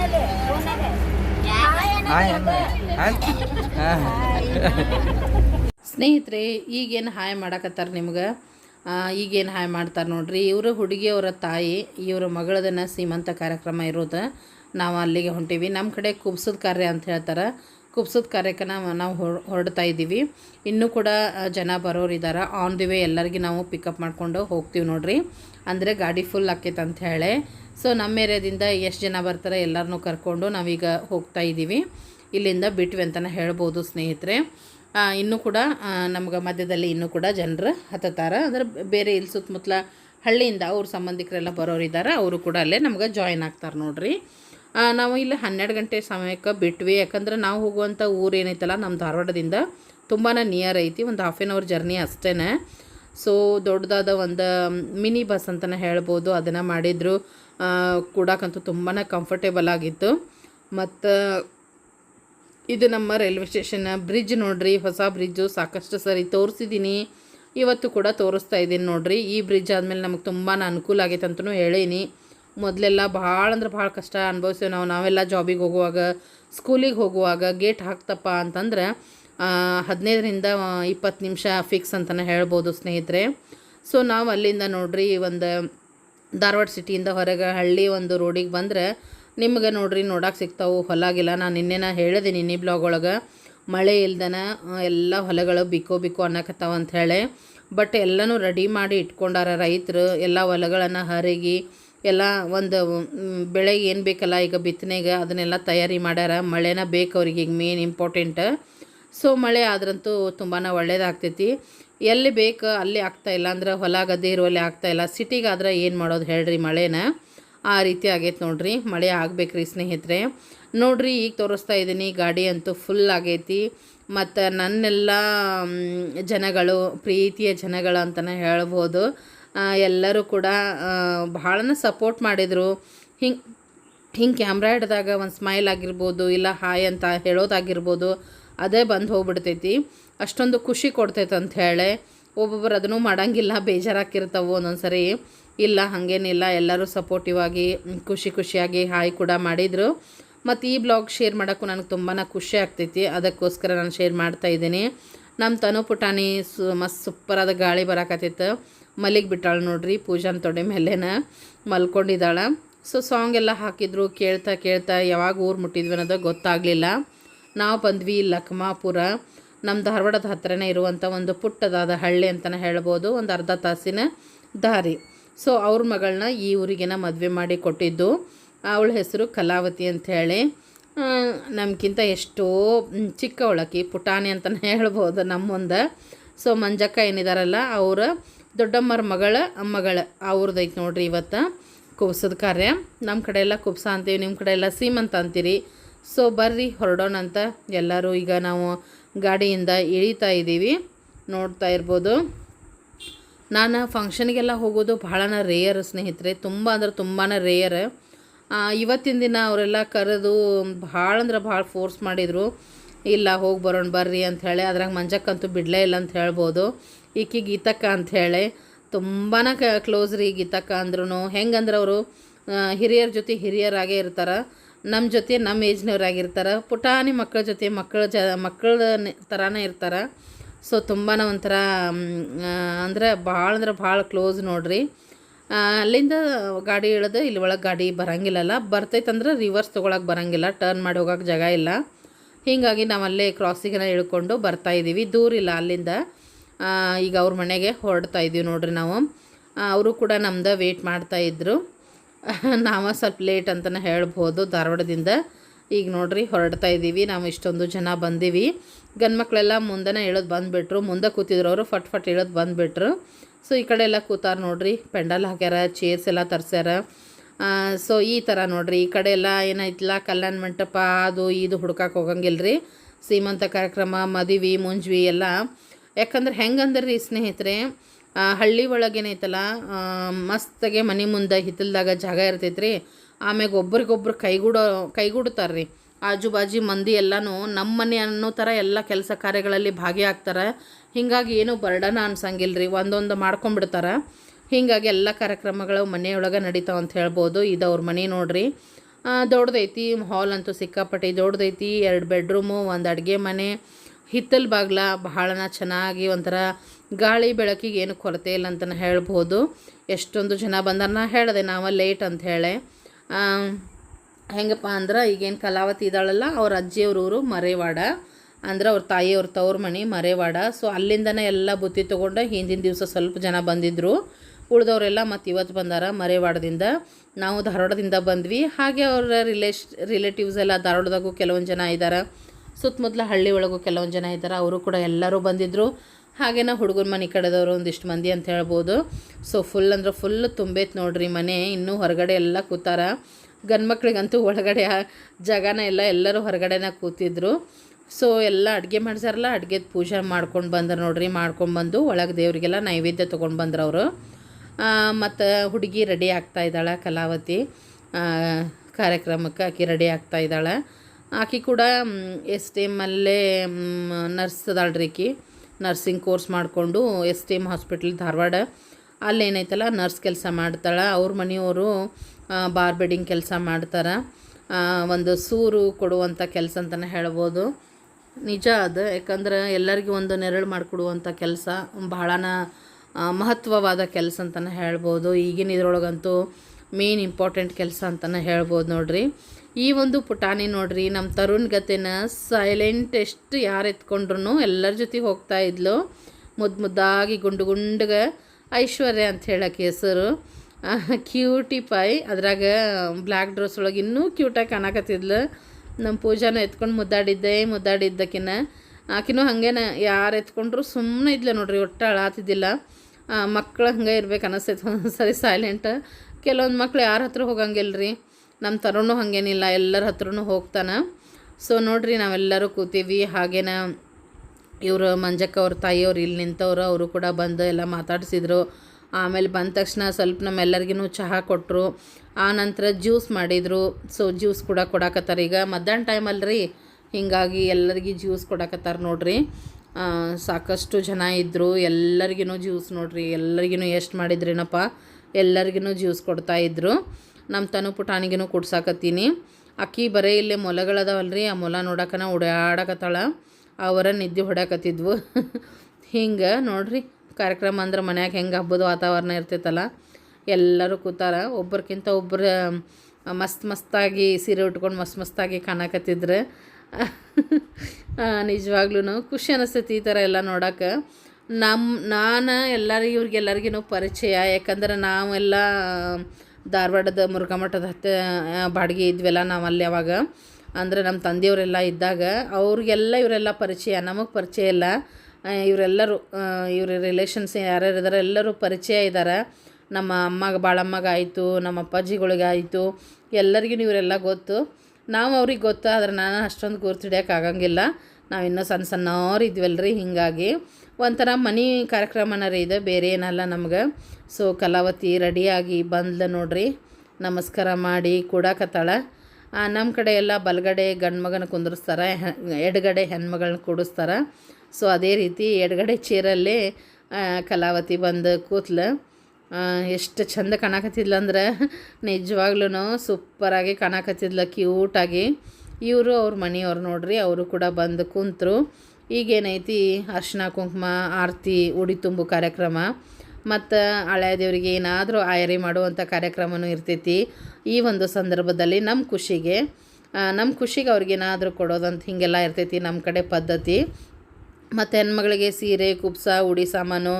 ಸ್ನೇಹಿತರೆ ಈಗೇನು ಹಾಯ್ ಮಾಡಕತ್ತಾರ ನಿಮ್ಗೆ? ಈಗೇನು ಹಾಯ್ ಮಾಡ್ತಾರೆ ನೋಡ್ರಿ. ಇವರು ಹುಡುಗಿಯವರ ತಾಯಿ ಇವರ ಮಗಳದನ್ನು ಸೀಮಂತ ಕಾರ್ಯಕ್ರಮ ಇರೋದು. ನಾವು ಅಲ್ಲಿಗೆ ಹೊಂಟೀವಿ. ನಮ್ಮ ಕಡೆ ಕುಬ್ಸದ ಕಾರ್ಯ ಅಂತ ಹೇಳ್ತಾರೆ. ಕುಬ್ಸದ ಕಾರ್ಯಕ್ರಮ ನಾವು ನಾವು ಹೊರ್- ಹೊರಡ್ತಾ ಇದ್ದೀವಿ. ಇನ್ನೂ ಕೂಡ ಜನ ಬರೋರು ಇದ್ದಾರೆ ಆನ್ ದಿ ವೇ ಎಲ್ಲರಿಗೆ ನಾವು ಪಿಕಪ್ ಮಾಡ್ಕೊಂಡು ಹೋಗ್ತೀವಿ ನೋಡ್ರಿ. ಅಂದರೆ ಗಾಡಿ ಫುಲ್ ಆಕೈತೆ ಅಂತ ಹೇಳಿ. ಸೊ ನಮ್ಮ ಏರಿಯಾದಿಂದ ಎಷ್ಟು ಜನ ಬರ್ತಾರೆ ಎಲ್ಲರನ್ನೂ ಕರ್ಕೊಂಡು ನಾವೀಗ ಹೋಗ್ತಾ ಇದ್ದೀವಿ. ಇಲ್ಲಿಂದ ಬಿಟ್ವಿ ಅಂತ ಹೇಳ್ಬೋದು ಸ್ನೇಹಿತರೆ. ಇನ್ನೂ ಕೂಡ ನಮ್ಗೆ ಮಧ್ಯದಲ್ಲಿ ಇನ್ನೂ ಕೂಡ ಜನರು ಹತ್ತತಾರ. ಅಂದ್ರೆ ಬೇರೆ ಇಲ್ಲಿ ಸುತ್ತಮುತ್ತಲ ಹಳ್ಳಿಯಿಂದ ಅವ್ರ ಸಂಬಂಧಿಕರೆಲ್ಲ ಬರೋರು ಇದ್ದಾರೆ ಅವರು ಕೂಡ ಅಲ್ಲೇ ನಮ್ಗೆ ಜಾಯಿನ್ ಆಗ್ತಾರೆ ನೋಡ್ರಿ. ನಾವು ಇಲ್ಲಿ ಹನ್ನೆರಡು ಗಂಟೆ ಸಮಯಕ್ಕೆ ಬಿಟ್ವಿ. ಯಾಕಂದ್ರೆ ನಾವು ಹೋಗುವಂಥ ಊರು ಏನೈತಲ್ಲ ನಮ್ಮ ಧಾರವಾಡದಿಂದ ತುಂಬಾ ನಿಯರ್ ಐತಿ, ಒಂದು ಹಾಫ್ ಆನ್ ಅವರ್ ಜರ್ನಿ ಅಷ್ಟೇ ಸೊ ದೊಡ್ಡದಾದ ಒಂದು ಮಿನಿ ಬಸ್ ಅಂತಲೇ ಹೇಳ್ಬೋದು. ಅದನ್ನು ಮಾಡಿದ್ರು ಕೂಡಕ್ಕಂತೂ ತುಂಬಾ ಕಂಫರ್ಟೇಬಲ್ ಆಗಿತ್ತು. ಮತ್ತು ಇದು ನಮ್ಮ ರೈಲ್ವೆ ಸ್ಟೇಷನ್ ಬ್ರಿಡ್ಜ್ ನೋಡ್ರಿ. ಹೊಸ ಬ್ರಿಡ್ಜು ಸಾಕಷ್ಟು ಸರಿ ತೋರಿಸಿದ್ದೀನಿ ಇವತ್ತು ಕೂಡ ತೋರಿಸ್ತಾ ಇದ್ದೀನಿ ನೋಡ್ರಿ. ಈ ಬ್ರಿಡ್ಜ್ ಆದಮೇಲೆ ನಮಗೆ ತುಂಬಾ ಅನುಕೂಲ ಆಗೈತೆ ಅಂತಲೂ ಹೇಳೀನಿ. ಮೊದಲೆಲ್ಲ ಭಾಳ ಅಂದ್ರೆ ಭಾಳ ಕಷ್ಟ ಅನುಭವಿಸ್ತೇವೆ ನಾವು. ನಾವೆಲ್ಲ ಜಾಬಿಗೆ ಹೋಗುವಾಗ ಸ್ಕೂಲಿಗೆ ಹೋಗುವಾಗ ಗೇಟ್ ಹಾಕ್ತಪ್ಪ ಅಂತಂದ್ರೆ ಹದಿನೈದರಿಂದ ಇಪ್ಪತ್ತು ನಿಮಿಷ ಫಿಕ್ಸ್ ಅಂತಲೇ ಹೇಳ್ಬೋದು ಸ್ನೇಹಿತರೆ. ಸೊ ನಾವು ಅಲ್ಲಿಂದ ನೋಡ್ರಿ ಒಂದು ಧಾರವಾಡ ಸಿಟಿಯಿಂದ ಹೊರಗೆ ಹಳ್ಳಿ ಒಂದು ರೋಡಿಗೆ ಬಂದ್ರೆ, ನಿಮ್ಗೆ ನೋಡ್ರಿ ನೋಡಕ್ಕೆ ಸಿಗ್ತಾವೆ ಹೊಲಾಗಿಲ್ಲ. ನಾನು ನಿನ್ನೆನ ಹೇಳಿದೆ ನಿನ್ನೆ ಬ್ಲಾಗ್ ಒಳಗೆ, ಮಳೆ ಇಲ್ದನ ಎಲ್ಲ ಹೊಲಗಳು ಬಿಕ್ಕೋ ಬಿಕ್ಕೋ ಅನ್ನಕತ್ತಾವ ಅಂತ ಬಟ್ ಎಲ್ಲನೂ ರೆಡಿ ಮಾಡಿ ಇಟ್ಕೊಂಡಾರ ರೈತರು, ಎಲ್ಲ ಹೊಲಗಳನ್ನು ಹರಗಿ ಎಲ್ಲ ಒಂದು ಬೆಳೆಗೆ ಏನು ಬೇಕಲ್ಲ ಈಗ ಬಿತ್ತನೆಗೆ, ಅದನ್ನೆಲ್ಲ ತಯಾರಿ ಮಾಡ್ಯಾರ. ಮಳೆನ ಬೇಕು ಅವ್ರಿಗೆ ಈಗ ಮೇನ್ ಇಂಪಾರ್ಟೆಂಟ್ ಸೊ ಮಳೆ ಆದ್ರಂತೂ ತುಂಬಾ ಒಳ್ಳೇದಾಗ್ತೈತಿ. ಎಲ್ಲಿ ಬೇಕು ಅಲ್ಲಿ ಆಗ್ತಾ ಇಲ್ಲ ಅಂದ್ರೆ ಹೊಲ ಗದ್ದೆ ಇರುವಲ್ಲಿ ಆಗ್ತಾ ಇಲ್ಲ. ಸಿಟಿಗಾದ್ರೆ ಏನು ಮಾಡೋದು ಹೇಳ್ರಿ ಮಳೆನ? ಆ ರೀತಿ ಆಗೈತೆ ನೋಡ್ರಿ. ಮಳೆ ಆಗ್ಬೇಕ್ರಿ ಸ್ನೇಹಿತರೆ. ನೋಡ್ರಿ, ಈಗ ತೋರಿಸ್ತಾ ಇದ್ದೀನಿ ಗಾಡಿ ಅಂತೂ ಫುಲ್ ಆಗೈತಿ. ಮತ್ತು ನನ್ನೆಲ್ಲ ಜನಗಳು, ಪ್ರೀತಿಯ ಜನಗಳು ಅಂತಲೇ ಹೇಳ್ಬೋದು. ಎಲ್ಲರೂ ಕೂಡ ಭಾಳನ ಸಪೋರ್ಟ್ ಮಾಡಿದರು. ಹಿಂಗೆ ಹಿಂಗೆ ಕ್ಯಾಮ್ರಾ ಹಿಡ್ದಾಗ ಒಂದು ಸ್ಮೈಲ್ ಆಗಿರ್ಬೋದು, ಇಲ್ಲ ಹಾಯ್ ಅಂತ ಹೇಳೋದಾಗಿರ್ಬೋದು, ಅದೇ ಬಂದು ಹೋಗ್ಬಿಡ್ತೈತಿ. ಅಷ್ಟೊಂದು ಖುಷಿ ಕೊಡ್ತೈತೆ ಅಂತ ಹೇಳಿ. ಒಬ್ಬೊಬ್ಬರು ಅದನ್ನು ಮಾಡೋಂಗಿಲ್ಲ, ಬೇಜಾರಾಕಿರ್ತಾವೆ ಒಂದೊಂದು ಸರಿ ಇಲ್ಲ, ಹಾಗೇನಿಲ್ಲ, ಎಲ್ಲರೂ ಸಪೋರ್ಟಿವ್ ಆಗಿ, ಖುಷಿ ಖುಷಿಯಾಗಿ ಹಾಯ್ ಕೂಡ ಮಾಡಿದರು. ಮತ್ತು ಈ ಬ್ಲಾಗ್ ಶೇರ್ ಮಾಡೋಕ್ಕೂ ನನಗೆ ತುಂಬಾ ಖುಷಿ ಆಗ್ತೈತಿ. ಅದಕ್ಕೋಸ್ಕರ ನಾನು ಶೇರ್ ಮಾಡ್ತಾ ಇದ್ದೀನಿ. ನಮ್ಮ ತನು ಪುಟಾಣಿ ಸು, ಮಸ್ತ್ ಸೂಪರಾದ ಗಾಳಿ ಬರಾಕತ್ತೈತೆ. ಮಲ್ಲಿಗೆ ಬಿಟ್ಟಾಳೆ ನೋಡ್ರಿ, ಪೂಜಾನ್ ತೊಡೆ ಮೇಲೇನ ಮಲ್ಕೊಂಡಿದ್ದಾಳೆ. ಸೊ ಸಾಂಗ್ ಎಲ್ಲ ಹಾಕಿದ್ರು, ಕೇಳ್ತಾ ಕೇಳ್ತಾ ಯಾವಾಗ ಊರು ಮುಟ್ಟಿದ್ವಿ ಅನ್ನೋದು ಗೊತ್ತಾಗಲಿಲ್ಲ. ನಾವು ಬಂದ್ವಿ ಲಕ್ಮಾಪುರ. ನಮ್ಮ ಧಾರವಾಡದ ಹತ್ತಿರನೇ ಇರುವಂಥ ಒಂದು ಪುಟ್ಟದಾದ ಹಳ್ಳಿ ಅಂತಲೇ ಹೇಳ್ಬೋದು, ಒಂದು ಅರ್ಧ ತಾಸಿನ ದಾರಿ. ಸೊ ಅವ್ರ ಮಗಳನ್ನ ಈ ಊರಿಗೆನ ಮದುವೆ ಮಾಡಿ ಕೊಟ್ಟಿದ್ದು. ಅವಳ ಹೆಸರು ಕಲಾವತಿ ಅಂತ ಹೇಳಿ. ನಮ್ಗಿಂತ ಎಷ್ಟೋ ಚಿಕ್ಕವಳಕಿ ಪುಟಾಣಿ ಅಂತಲೇ ಹೇಳ್ಬೋದು ನಮ್ಮ ಮುಂದೆ. ಸೊ ಮಂಜಕ್ಕ ಏನಿದಾರಲ್ಲ, ಅವರ ದೊಡ್ಡಮ್ಮರ ಮಗಳ ಮಗಳ ಅವ್ರದ್ದೈತೆ ನೋಡ್ರಿ ಇವತ್ತು ಕುಬ್ಸದ ಕಾರ್ಯ. ನಮ್ಮ ಕಡೆ ಎಲ್ಲ ಕುಬ್ಸ ಅಂತೀವಿ ನಿಮ್ಮ ಕಡೆ ಎಲ್ಲ ಸೀಮಂತ ಅಂತೀರಿ. ಸೊ ಬರ್ರಿ, ಹೊರಡೋಣ ಅಂತ ಎಲ್ಲರೂ ಈಗ ನಾವು ಗಾಡಿಯಿಂದ ಇಳಿತಾ ಇದ್ದೀವಿ. ನೋಡ್ತಾ ಇರ್ಬೋದು. ನಾನು ಫಂಕ್ಷನ್ಗೆಲ್ಲ ಹೋಗೋದು ಭಾಳನ ರೇಯರ್ ಸ್ನೇಹಿತರೆ. ತುಂಬ ಅಂದ್ರೆ ತುಂಬಾ ರೇಯರ್ ಇವತ್ತಿನ ದಿನ ಅವರೆಲ್ಲ ಕರೆದು ಭಾಳ ಅಂದ್ರೆ ಭಾಳ ಫೋರ್ಸ್ ಮಾಡಿದರು. ಇಲ್ಲ, ಹೋಗಿ ಬರೋಣ, ಬರ್ರಿ ಅಂತ ಅದ್ರಾಗ ಮಂಜಕ್ಕಂತೂ ಬಿಡಲೇ ಇಲ್ಲ ಅಂತ ಹೇಳ್ಬೋದು. ಈಕಿ ಗೀತಕ್ಕ ಅಂತ ಹೇಳಿ ತುಂಬಾ ಕ ಕ್ಲೋಸ್ ರೀ ಗೀತಕ್ಕ ಅಂದ್ರೂ ಹೆಂಗಂದ್ರೆ ಅವರು ಹಿರಿಯರ ಜೊತೆ ಹಿರಿಯರಾಗೇ ಇರ್ತಾರೆ. ನಮ್ಮ ಜೊತೆ ನಮ್ಮ ಏಜ್ನವ್ರಾಗಿರ್ತಾರೆ ಪುಟಾಣಿ ಮಕ್ಕಳ ಜೊತೆ ಮಕ್ಕಳ ಜ, ಮಕ್ಕಳ ಥರನೇ ಇರ್ತಾರೆ. ಸೊ ತುಂಬಾ ಒಂಥರ ಅಂದರೆ ಭಾಳ ಅಂದ್ರೆ ಭಾಳ ಕ್ಲೋಸ್ ನೋಡ್ರಿ. ಅಲ್ಲಿಂದ ಗಾಡಿ ಇಳಿದು ಇಲ್ಲಿ ಒಳಗೆ ಗಾಡಿ ಬರಂಗಿಲ್ಲಲ್ಲ. ಬರ್ತೈತಂದ್ರೆ ರಿವರ್ಸ್ ತೊಗೊಳಕ್ಕೆ ಬರಂಗಿಲ್ಲ. ಟರ್ನ್ ಮಾಡಿ ಹೋಗೋಕೆ ಜಾಗ ಇಲ್ಲ. ಹೀಗಾಗಿ ನಾವು ಅಲ್ಲೇ ಕ್ರಾಸಿಗೆನ ಇಳ್ಕೊಂಡು ಬರ್ತಾ ಇದ್ದೀವಿ ದೂರ ಇಲ್ಲ ಅಲ್ಲಿಂದ. ಈಗ ಅವ್ರ ಮನೆಗೆ ಹೊರಡ್ತಾ ಇದ್ದೀವಿ ನೋಡ್ರಿ ನಾವು. ಅವರು ಕೂಡ ನಮ್ದು ವೆಯ್ಟ್ ಮಾಡ್ತಾ ಇದ್ರು. ನಾವು ಸ್ವಲ್ಪ ಲೇಟ್ ಅಂತಲೇ ಹೇಳ್ಬೋದು ಧಾರವಾಡದಿಂದ. ಈಗ ನೋಡ್ರಿ ಹೊರಡ್ತಾ ಇದ್ದೀವಿ ನಾವು ಇಷ್ಟೊಂದು ಜನ ಬಂದೀವಿ. ಗಂಡು ಮಕ್ಕಳೆಲ್ಲ ಮುಂದೆನೇ ಹೇಳೋದು ಬಂದುಬಿಟ್ರು. ಮುಂದೆ ಕೂತಿದ್ರು ಅವರು, ಫಟ್ ಫಟ್ ಹೇಳೋದು ಬಂದುಬಿಟ್ರು. ಸೊ ಈ ಕಡೆ ಎಲ್ಲ ಕೂತಾರ ನೋಡ್ರಿ, ಪೆಂಡಲ್ ಹಾಕ್ಯಾರ ಚೇರ್ಸ್ ಎಲ್ಲ ತರಿಸ್ಯಾರ. ಸೊ ಈ ಥರ ನೋಡ್ರಿ, ಈ ಕಡೆ ಎಲ್ಲ ಏನಾಯ್ತಿಲ್ಲ ಕಲ್ಯಾಣ ಮಂಟಪ, ಅದು ಇದು ಹುಡ್ಕಕ್ಕೆ ಹೋಗಂಗಿಲ್ಲ ರೀ ಸೀಮಂತ ಕಾರ್ಯಕ್ರಮ, ಮದುವೆ, ಮುಂಜ್ವಿ ಎಲ್ಲ. ಯಾಕಂದ್ರೆ ಹೆಂಗಂದ್ರೆ ರೀ ಸ್ನೇಹಿತರೆ ಹಳ್ಳಿ ಒಳಗೇನೈತಲ್ಲ ಮಸ್ತಾಗೆ ಮನೆ ಮುಂದೆ ಹಿತ್ತಲ್ದಾಗ ಜಾಗ ಇರ್ತೈತ್ರಿ, ಆಮ್ಯಾಗ ಒಬ್ರಿಗೊಬ್ರು ಕೈಗೂಡೋ ಕೈಗೂಡ್ತಾರೆ ರೀ ಆಜು ಬಾಜು ಮಂದಿ ಎಲ್ಲನೂ ನಮ್ಮ ಮನೆ ಅನ್ನೋ ಥರ ಎಲ್ಲ ಕೆಲಸ ಕಾರ್ಯಗಳಲ್ಲಿ ಭಾಗಿಯಾಗ್ತಾರೆ. ಹೀಗಾಗಿ ಏನೂ ಬರ್ಡನ ಅನ್ಸಂಗಿಲ್ಲ ರೀ ಒಂದೊಂದು ಮಾಡ್ಕೊಂಬಿಡ್ತಾರೆ ಹೀಗಾಗಿ ಎಲ್ಲ ಕಾರ್ಯಕ್ರಮಗಳು ಮನೆಯೊಳಗೆ ನಡೀತಾವ ಅಂತ ಹೇಳ್ಬೋದು. ಇದು ಅವ್ರ ಮನೆ ನೋಡ್ರಿ. ದೊಡ್ಡದೈತಿ ಹಾಲ್ ಅಂತೂ ಸಿಕ್ಕಾಪಟ್ಟೆ ದೊಡ್ಡದೈತಿ ಎರಡು ಬೆಡ್ರೂಮು ಒಂದು ಅಡುಗೆ ಮನೆ ಹಿತ್ತಲ ಬಾಗ್ಲ ಬಹಳನ ಚೆನ್ನಾಗಿ ಒಂಥರ ಗಾಳಿ ಬೆಳಕಿಗೆ ಏನು ಕೊರತೆ ಇಲ್ಲ ಅಂತ ಹೇಳ್ಬೋದು. ಎಷ್ಟೊಂದು ಜನ ಬಂದಾರ. ನಾ ಹೇಳಿದೆ ನಾವು ಲೇಟ್ ಅಂತ ಹೇಳಿ. ಹೆಂಗಪ್ಪ ಅಂದ್ರೆ ಈಗೇನು ಕಲಾವತಿ ಇದ್ದಾಳಲ್ಲ, ಅವ್ರ ಅಜ್ಜಿಯವ್ರ ಊರು ಮರೇವಾಡ. ಅಂದ್ರೆ ಅವ್ರ ತಾಯಿಯವ್ರ ತವ್ರ ಮನೆ ಮರೇವಾಡ. ಸೊ ಅಲ್ಲಿಂದನೇ ಎಲ್ಲ ಬುತ್ತಿ ತೊಗೊಂಡು ಹಿಂದಿನ ದಿವಸ ಸ್ವಲ್ಪ ಜನ ಬಂದಿದ್ದರು ಉಳಿದವರೆಲ್ಲ ಮತ್ತು ಇವತ್ತು ಬಂದಾರ ಮರೇವಾಡದಿಂದ. ನಾವು ಧಾರವಾಡದಿಂದ ಬಂದ್ವಿ. ಹಾಗೆ ಅವರ ರಿಲೇಶ್ ರಿಲೇಟಿವ್ಸ್ ಎಲ್ಲ ಧಾರವಾಡದಾಗೂ ಕೆಲವೊಂದು ಜನ ಇದ್ದಾರೆ ಸುತ್ತಮುತ್ತಲ ಹಳ್ಳಿ ಒಳಗೂ ಕೆಲವೊಂದು ಜನ ಇದ್ದಾರೆ ಅವರು ಕೂಡ ಎಲ್ಲರೂ ಬಂದಿದ್ದರು ಹಾಗೇನ ಹುಡುಗರ ಮನೆ ಕಡೆದವರು ಒಂದಿಷ್ಟು ಮಂದಿ ಅಂತ ಹೇಳ್ಬೋದು. ಸೊ ಫುಲ್ ಅಂದ್ರೆ ಫುಲ್ ತುಂಬೈತೆ ನೋಡ್ರಿ ಮನೆ, ಇನ್ನೂ ಹೊರಗಡೆ ಎಲ್ಲ ಕೂತಾರ. ಗಂಡು ಮಕ್ಳಿಗಂತೂ ಒಳಗಡೆ ಜಾಗನ ಎಲ್ಲ ಎಲ್ಲರೂ ಹೊರಗಡೆನ ಕೂತಿದ್ರು. ಸೊ ಎಲ್ಲ ಅಡುಗೆ ಮಾಡ್ಸಾರಲ್ಲ ಅಡುಗೆದು ಪೂಜೆ ಮಾಡ್ಕೊಂಡು ಬಂದ್ರು ನೋಡ್ರಿ, ಮಾಡ್ಕೊಂಡು ಬಂದು ಒಳಗೆ ದೇವರಿಗೆಲ್ಲ ನೈವೇದ್ಯ ತೊಗೊಂಡು ಬಂದ್ರು ಅವರು. ಮತ್ತು ಹುಡುಗಿ ರೆಡಿ ಆಗ್ತಾ ಇದ್ದಾಳೆ ಕಲಾವತಿ. ಕಾರ್ಯಕ್ರಮಕ್ಕೆ ಆಕೆ ರೆಡಿ ಆಗ್ತಾ ಇದ್ದಾಳೆ. ಆಕೆ ಕೂಡ ಎಸ್ ಟಿ ಎಮ್ಮಲ್ಲೇ ನರ್ಸ್ ಅದಾಳ್ರಿ ಆಕಿ ನರ್ಸಿಂಗ್ ಕೋರ್ಸ್ ಮಾಡಿಕೊಂಡು S T M hospital Dharwad. ಅಲ್ಲೇನೈತಲ್ಲ, nurse ಕೆಲಸ ಮಾಡ್ತಾಳೆ. ಅವ್ರ ಮನೆಯವರು ಬಾರ್ ಬೆಡ್ಡಿಂಗ್ ಕೆಲಸ ಮಾಡ್ತಾರೆ. ಒಂದು ಸೂರು ಕೊಡುವಂಥ ಕೆಲಸ ಅಂತಲೇ ಹೇಳ್ಬೋದು. ನಿಜ ಅದು. ಯಾಕಂದ್ರೆ ಎಲ್ಲರಿಗೂ ಒಂದು ನೆರಳು ಮಾಡಿಕೊಡುವಂಥ ಕೆಲಸ ಬಹಳನ ಮಹತ್ವವಾದ ಕೆಲಸ ಅಂತಲೇ ಹೇಳ್ಬೋದು. ಈಗಿನ ಇದ್ರೊಳಗಂತೂ ಮೇನ್ ಇಂಪಾರ್ಟೆಂಟ್ ಕೆಲಸ ಅಂತಲೇ ಹೇಳ್ಬೋದು ನೋಡ್ರಿ. ಈ ಒಂದು ಪುಟಾಣಿ ನೋಡ್ರಿ ನಮ್ಮ ತರುಣ್ ಗತೆನ ಸೈಲೆಂಟ್ ಎಷ್ಟು ಯಾರು ಎತ್ಕೊಂಡ್ರು ಎಲ್ಲರ ಜೊತೆ ಹೋಗ್ತಾ ಇದ್ಲು. ಮುದ್ದು ಮುದ್ದಾಗಿ ಗುಂಡು ಗುಂಡ್ಗೆ ಐಶ್ವರ್ಯ ಅಂತ ಹೇಳಕ್ಕೆ ಹೆಸರು ಕ್ಯೂಟಿ ಪೈ ಅದ್ರಾಗ ಬ್ಲ್ಯಾಕ್ ಡ್ರೆಸ್ ಒಳಗೆ ಇನ್ನೂ ಕ್ಯೂಟಾಗಿ ಕಾಣಕತ್ತಿದ್ಲು. ನಮ್ಮ ಪೂಜಾನ ಎತ್ಕೊಂಡು ಮುದ್ದಾಡಿದ್ದೆ ಮುದ್ದಾಡಿದ್ದಕ್ಕಿನ್ನ ಆಕಿನೂ ಹಂಗೇನ ಯಾರು ಎತ್ಕೊಂಡ್ರು ಸುಮ್ಮನೆ ಇದ್ಲು ನೋಡ್ರಿ, ಒಟ್ಟು ಅಳಾತಿದ್ದಿಲ್ಲ. ಮಕ್ಕಳು ಹಂಗೆ ಇರ್ಬೇಕು ಅನ್ನಿಸ್ತೈತೆ ಒಂದೊಂದು ಸರಿ ಸೈಲೆಂಟ್ ಕೆಲವೊಂದು ಮಕ್ಳು ಯಾರ ಹತ್ರ ಹೋಗಂಗಿಲ್ಲ ರೀ ನಮ್ಮ ತರೋನು ಹಾಗೇನಿಲ್ಲ, ಎಲ್ಲರ ಹತ್ರನೂ ಹೋಗ್ತಾನೆ. ಸೊ ನೋಡ್ರಿ ನಾವೆಲ್ಲರೂ ಕೂತೀವಿ, ಹಾಗೇನ ಇವರು ಮಂಜಕ್ಕ ಅವ್ರ ತಾಯಿಯವ್ರು ಇಲ್ಲಿ ನಿಂತವ್ರು, ಅವರು ಕೂಡ ಬಂದು ಎಲ್ಲ ಮಾತಾಡಿಸಿದ್ರು. ಆಮೇಲೆ ಬಂದ ತಕ್ಷಣ ಸ್ವಲ್ಪ ನಮ್ಮೆಲ್ಲರಿಗೂ ಚಹಾ ಕೊಟ್ಟರು ಆ ನಂತರ ಜ್ಯೂಸ್ ಮಾಡಿದರು. ಸೊ ಜ್ಯೂಸ್ ಕೂಡ ಕೊಡಾಕತ್ತಾರ. ಈಗ ಮಧ್ಯಾಹ್ನ ರೀ ಹೀಗಾಗಿ ಎಲ್ಲರಿಗೂ ಜ್ಯೂಸ್ ಕೊಡಾಕತ್ತಾರ ನೋಡ್ರಿ. ಸಾಕಷ್ಟು ಜನ ಇದ್ದರು ಎಲ್ಲರಿಗೂ ಜ್ಯೂಸ್ ನೋಡ್ರಿ. ಎಲ್ಲರಿಗೂ ಎಷ್ಟು ಮಾಡಿದ್ರೇನಪ್ಪ ಎಲ್ಲರಿಗೂ ಜ್ಯೂಸ್ ಕೊಡ್ತಾ ಇದ್ರು. ನಮ್ಮ ತನು ಪುಟಾಣಿಗೂ ಕುಡ್ಸಾಕತ್ತೀನಿ. ಅಕ್ಕಿ ಬರೀ ಇಲ್ಲೇ ಮೊಲಗಳದವಲ್ರಿ, ಆ ಮೊಲ ನೋಡಕನ ಓಡಾಡಕತ್ತಾಳ. ಅವರ ನಿದ್ದೆ ಹೊಡ್ಯಾಕತ್ತಿದ್ವು. ಹಿಂಗೆ ನೋಡ್ರಿ, ಕಾರ್ಯಕ್ರಮ ಅಂದ್ರೆ ಮನ್ಯಾಗ ಹೆಂಗೆ ಹಬ್ಬದ ವಾತಾವರಣ ಇರ್ತೈತಲ್ಲ. ಎಲ್ಲರೂ ಕೂತಾರ ಒಬ್ಬರಿಗಿಂತ ಒಬ್ಬರು ಮಸ್ತ್ ಮಸ್ತಾಗಿ ಸೀರೆ ಉಟ್ಕೊಂಡು ಮಸ್ತ್ ಮಸ್ತಾಗಿ ಕಾಣಕತ್ತಿದ್ರೆ. ನಿಜವಾಗ್ಲೂ ಖುಷಿ ಅನಿಸ್ತೈತಿ ಈ ಥರ ಎಲ್ಲ ನೋಡೋಕೆ. ನಮ್ಮ ನಾನು ಎಲ್ಲರಿಗೂ ಇವ್ರಿಗೆಲ್ಲರಿಗೂ ಪರಿಚಯ, ಯಾಕಂದ್ರೆ ನಾವೆಲ್ಲ ಧಾರವಾಡದ ಮುರುಘಾಮಠದ ಹತ್ತ ಬಾಡಿಗೆ ಇದ್ವಲ್ಲ ನಾವು ಅಲ್ಲಿ ಅವಾಗ. ಅಂದರೆ ನಮ್ಮ ತಂದೆಯವರೆಲ್ಲ ಇದ್ದಾಗ ಅವ್ರಿಗೆಲ್ಲ ಇವರೆಲ್ಲ ಪರಿಚಯ, ನಮಗೆ ಪರಿಚಯ ಇಲ್ಲ. ಇವರೆಲ್ಲರೂ ಇವ್ರ ರಿಲೇಷನ್ಸ್ ಯಾರ್ಯಾರು ಇದ್ದಾರೆ ಎಲ್ಲರೂ ಪರಿಚಯ ಇದ್ದಾರೆ ನಮ್ಮ ಅಮ್ಮಗ, ಬಾಳಮ್ಮಗ ಆಯಿತು, ನಮ್ಮ ಅಪ್ಪಾಜಿಗಳಿಗಾಯಿತು ಎಲ್ಲರಿಗೂ ಇವರೆಲ್ಲ ಗೊತ್ತು. ನಾವು ಅವ್ರಿಗೆ ಗೊತ್ತು, ಆದರೆ ನಾನು ಅಷ್ಟೊಂದು ಗುರ್ತು ಹಿಡಿಯೋಕೆ ಆಗಂಗಿಲ್ಲ. ನಾವು ಇನ್ನೂ ಸಣ್ಣ ಸಣ್ಣವ್ರು ಇದ್ವಲ್ರಿ ಹೀಗಾಗಿ. ಒಂಥರ ಮನೆ ಕಾರ್ಯಕ್ರಮನ ರೀ ಇದು, ಬೇರೆ ಏನಲ್ಲ ನಮ್ಗೆ. ಸೊ ಕಲಾವತಿ ರೆಡಿಯಾಗಿ ಬಂದ್ಲ ನೋಡ್ರಿ. ನಮಸ್ಕಾರ ಮಾಡಿ ಕೂಡಾಕತ್ತಾಳ. ನಮ್ಮ ಕಡೆ ಎಲ್ಲ ಬಲಗಡೆ ಗಂಡು ಮಗನ ಕುಂದಿರಿಸ್ತಾರೆ ಎಡಗಡೆ ಹೆಣ್ಮಗಳನ್ನ ಕೂಡಿಸ್ತಾರೆ. ಸೊ ಅದೇ ರೀತಿ ಎಡಗಡೆ ಚೇರಲ್ಲಿ ಕಲಾವತಿ ಬಂದು ಕೂತ್ಲ. ಎಷ್ಟು ಚಂದ ಕಾಣಕತ್ತಿದ್ಲ ಅಂದ್ರೆ ನಿಜವಾಗ್ಲೂ ಸೂಪರಾಗಿ ಕಾಣಕತ್ತಿದ್ಲು ಕ್ಯೂಟಾಗಿ. ಇವರು ಅವ್ರ ಮನೆಯವ್ರು ನೋಡ್ರಿ, ಅವರು ಕೂಡ ಬಂದು ಕುಂತರು. ಈಗೇನೈತಿ ಅರ್ಶಿನ ಕುಂಕುಮ, ಆರತಿ, ಉಡಿ ತುಂಬು ಕಾರ್ಯಕ್ರಮ. ಮತ್ತು ಹಳೆಯ ದೇವರಿಗೆ ಏನಾದರೂ ಆಯರಿ ಮಾಡುವಂಥ ಕಾರ್ಯಕ್ರಮನೂ ಇರ್ತೈತಿ. ಈ ಒಂದು ಸಂದರ್ಭದಲ್ಲಿ ನಮ್ಮ ಖುಷಿಗೆ ನಮ್ಮ ಖುಷಿಗೆ ಅವ್ರಿಗೇನಾದರೂ ಕೊಡೋದಂತ ಹೀಗೆಲ್ಲ ಇರ್ತೈತಿ ನಮ್ಮ ಕಡೆ ಪದ್ಧತಿ. ಮತ್ತು ಹೆಣ್ಮಗಳಿಗೆ ಸೀರೆ, ಕುಪ್ಸ, ಉಡಿ ಸಾಮಾನು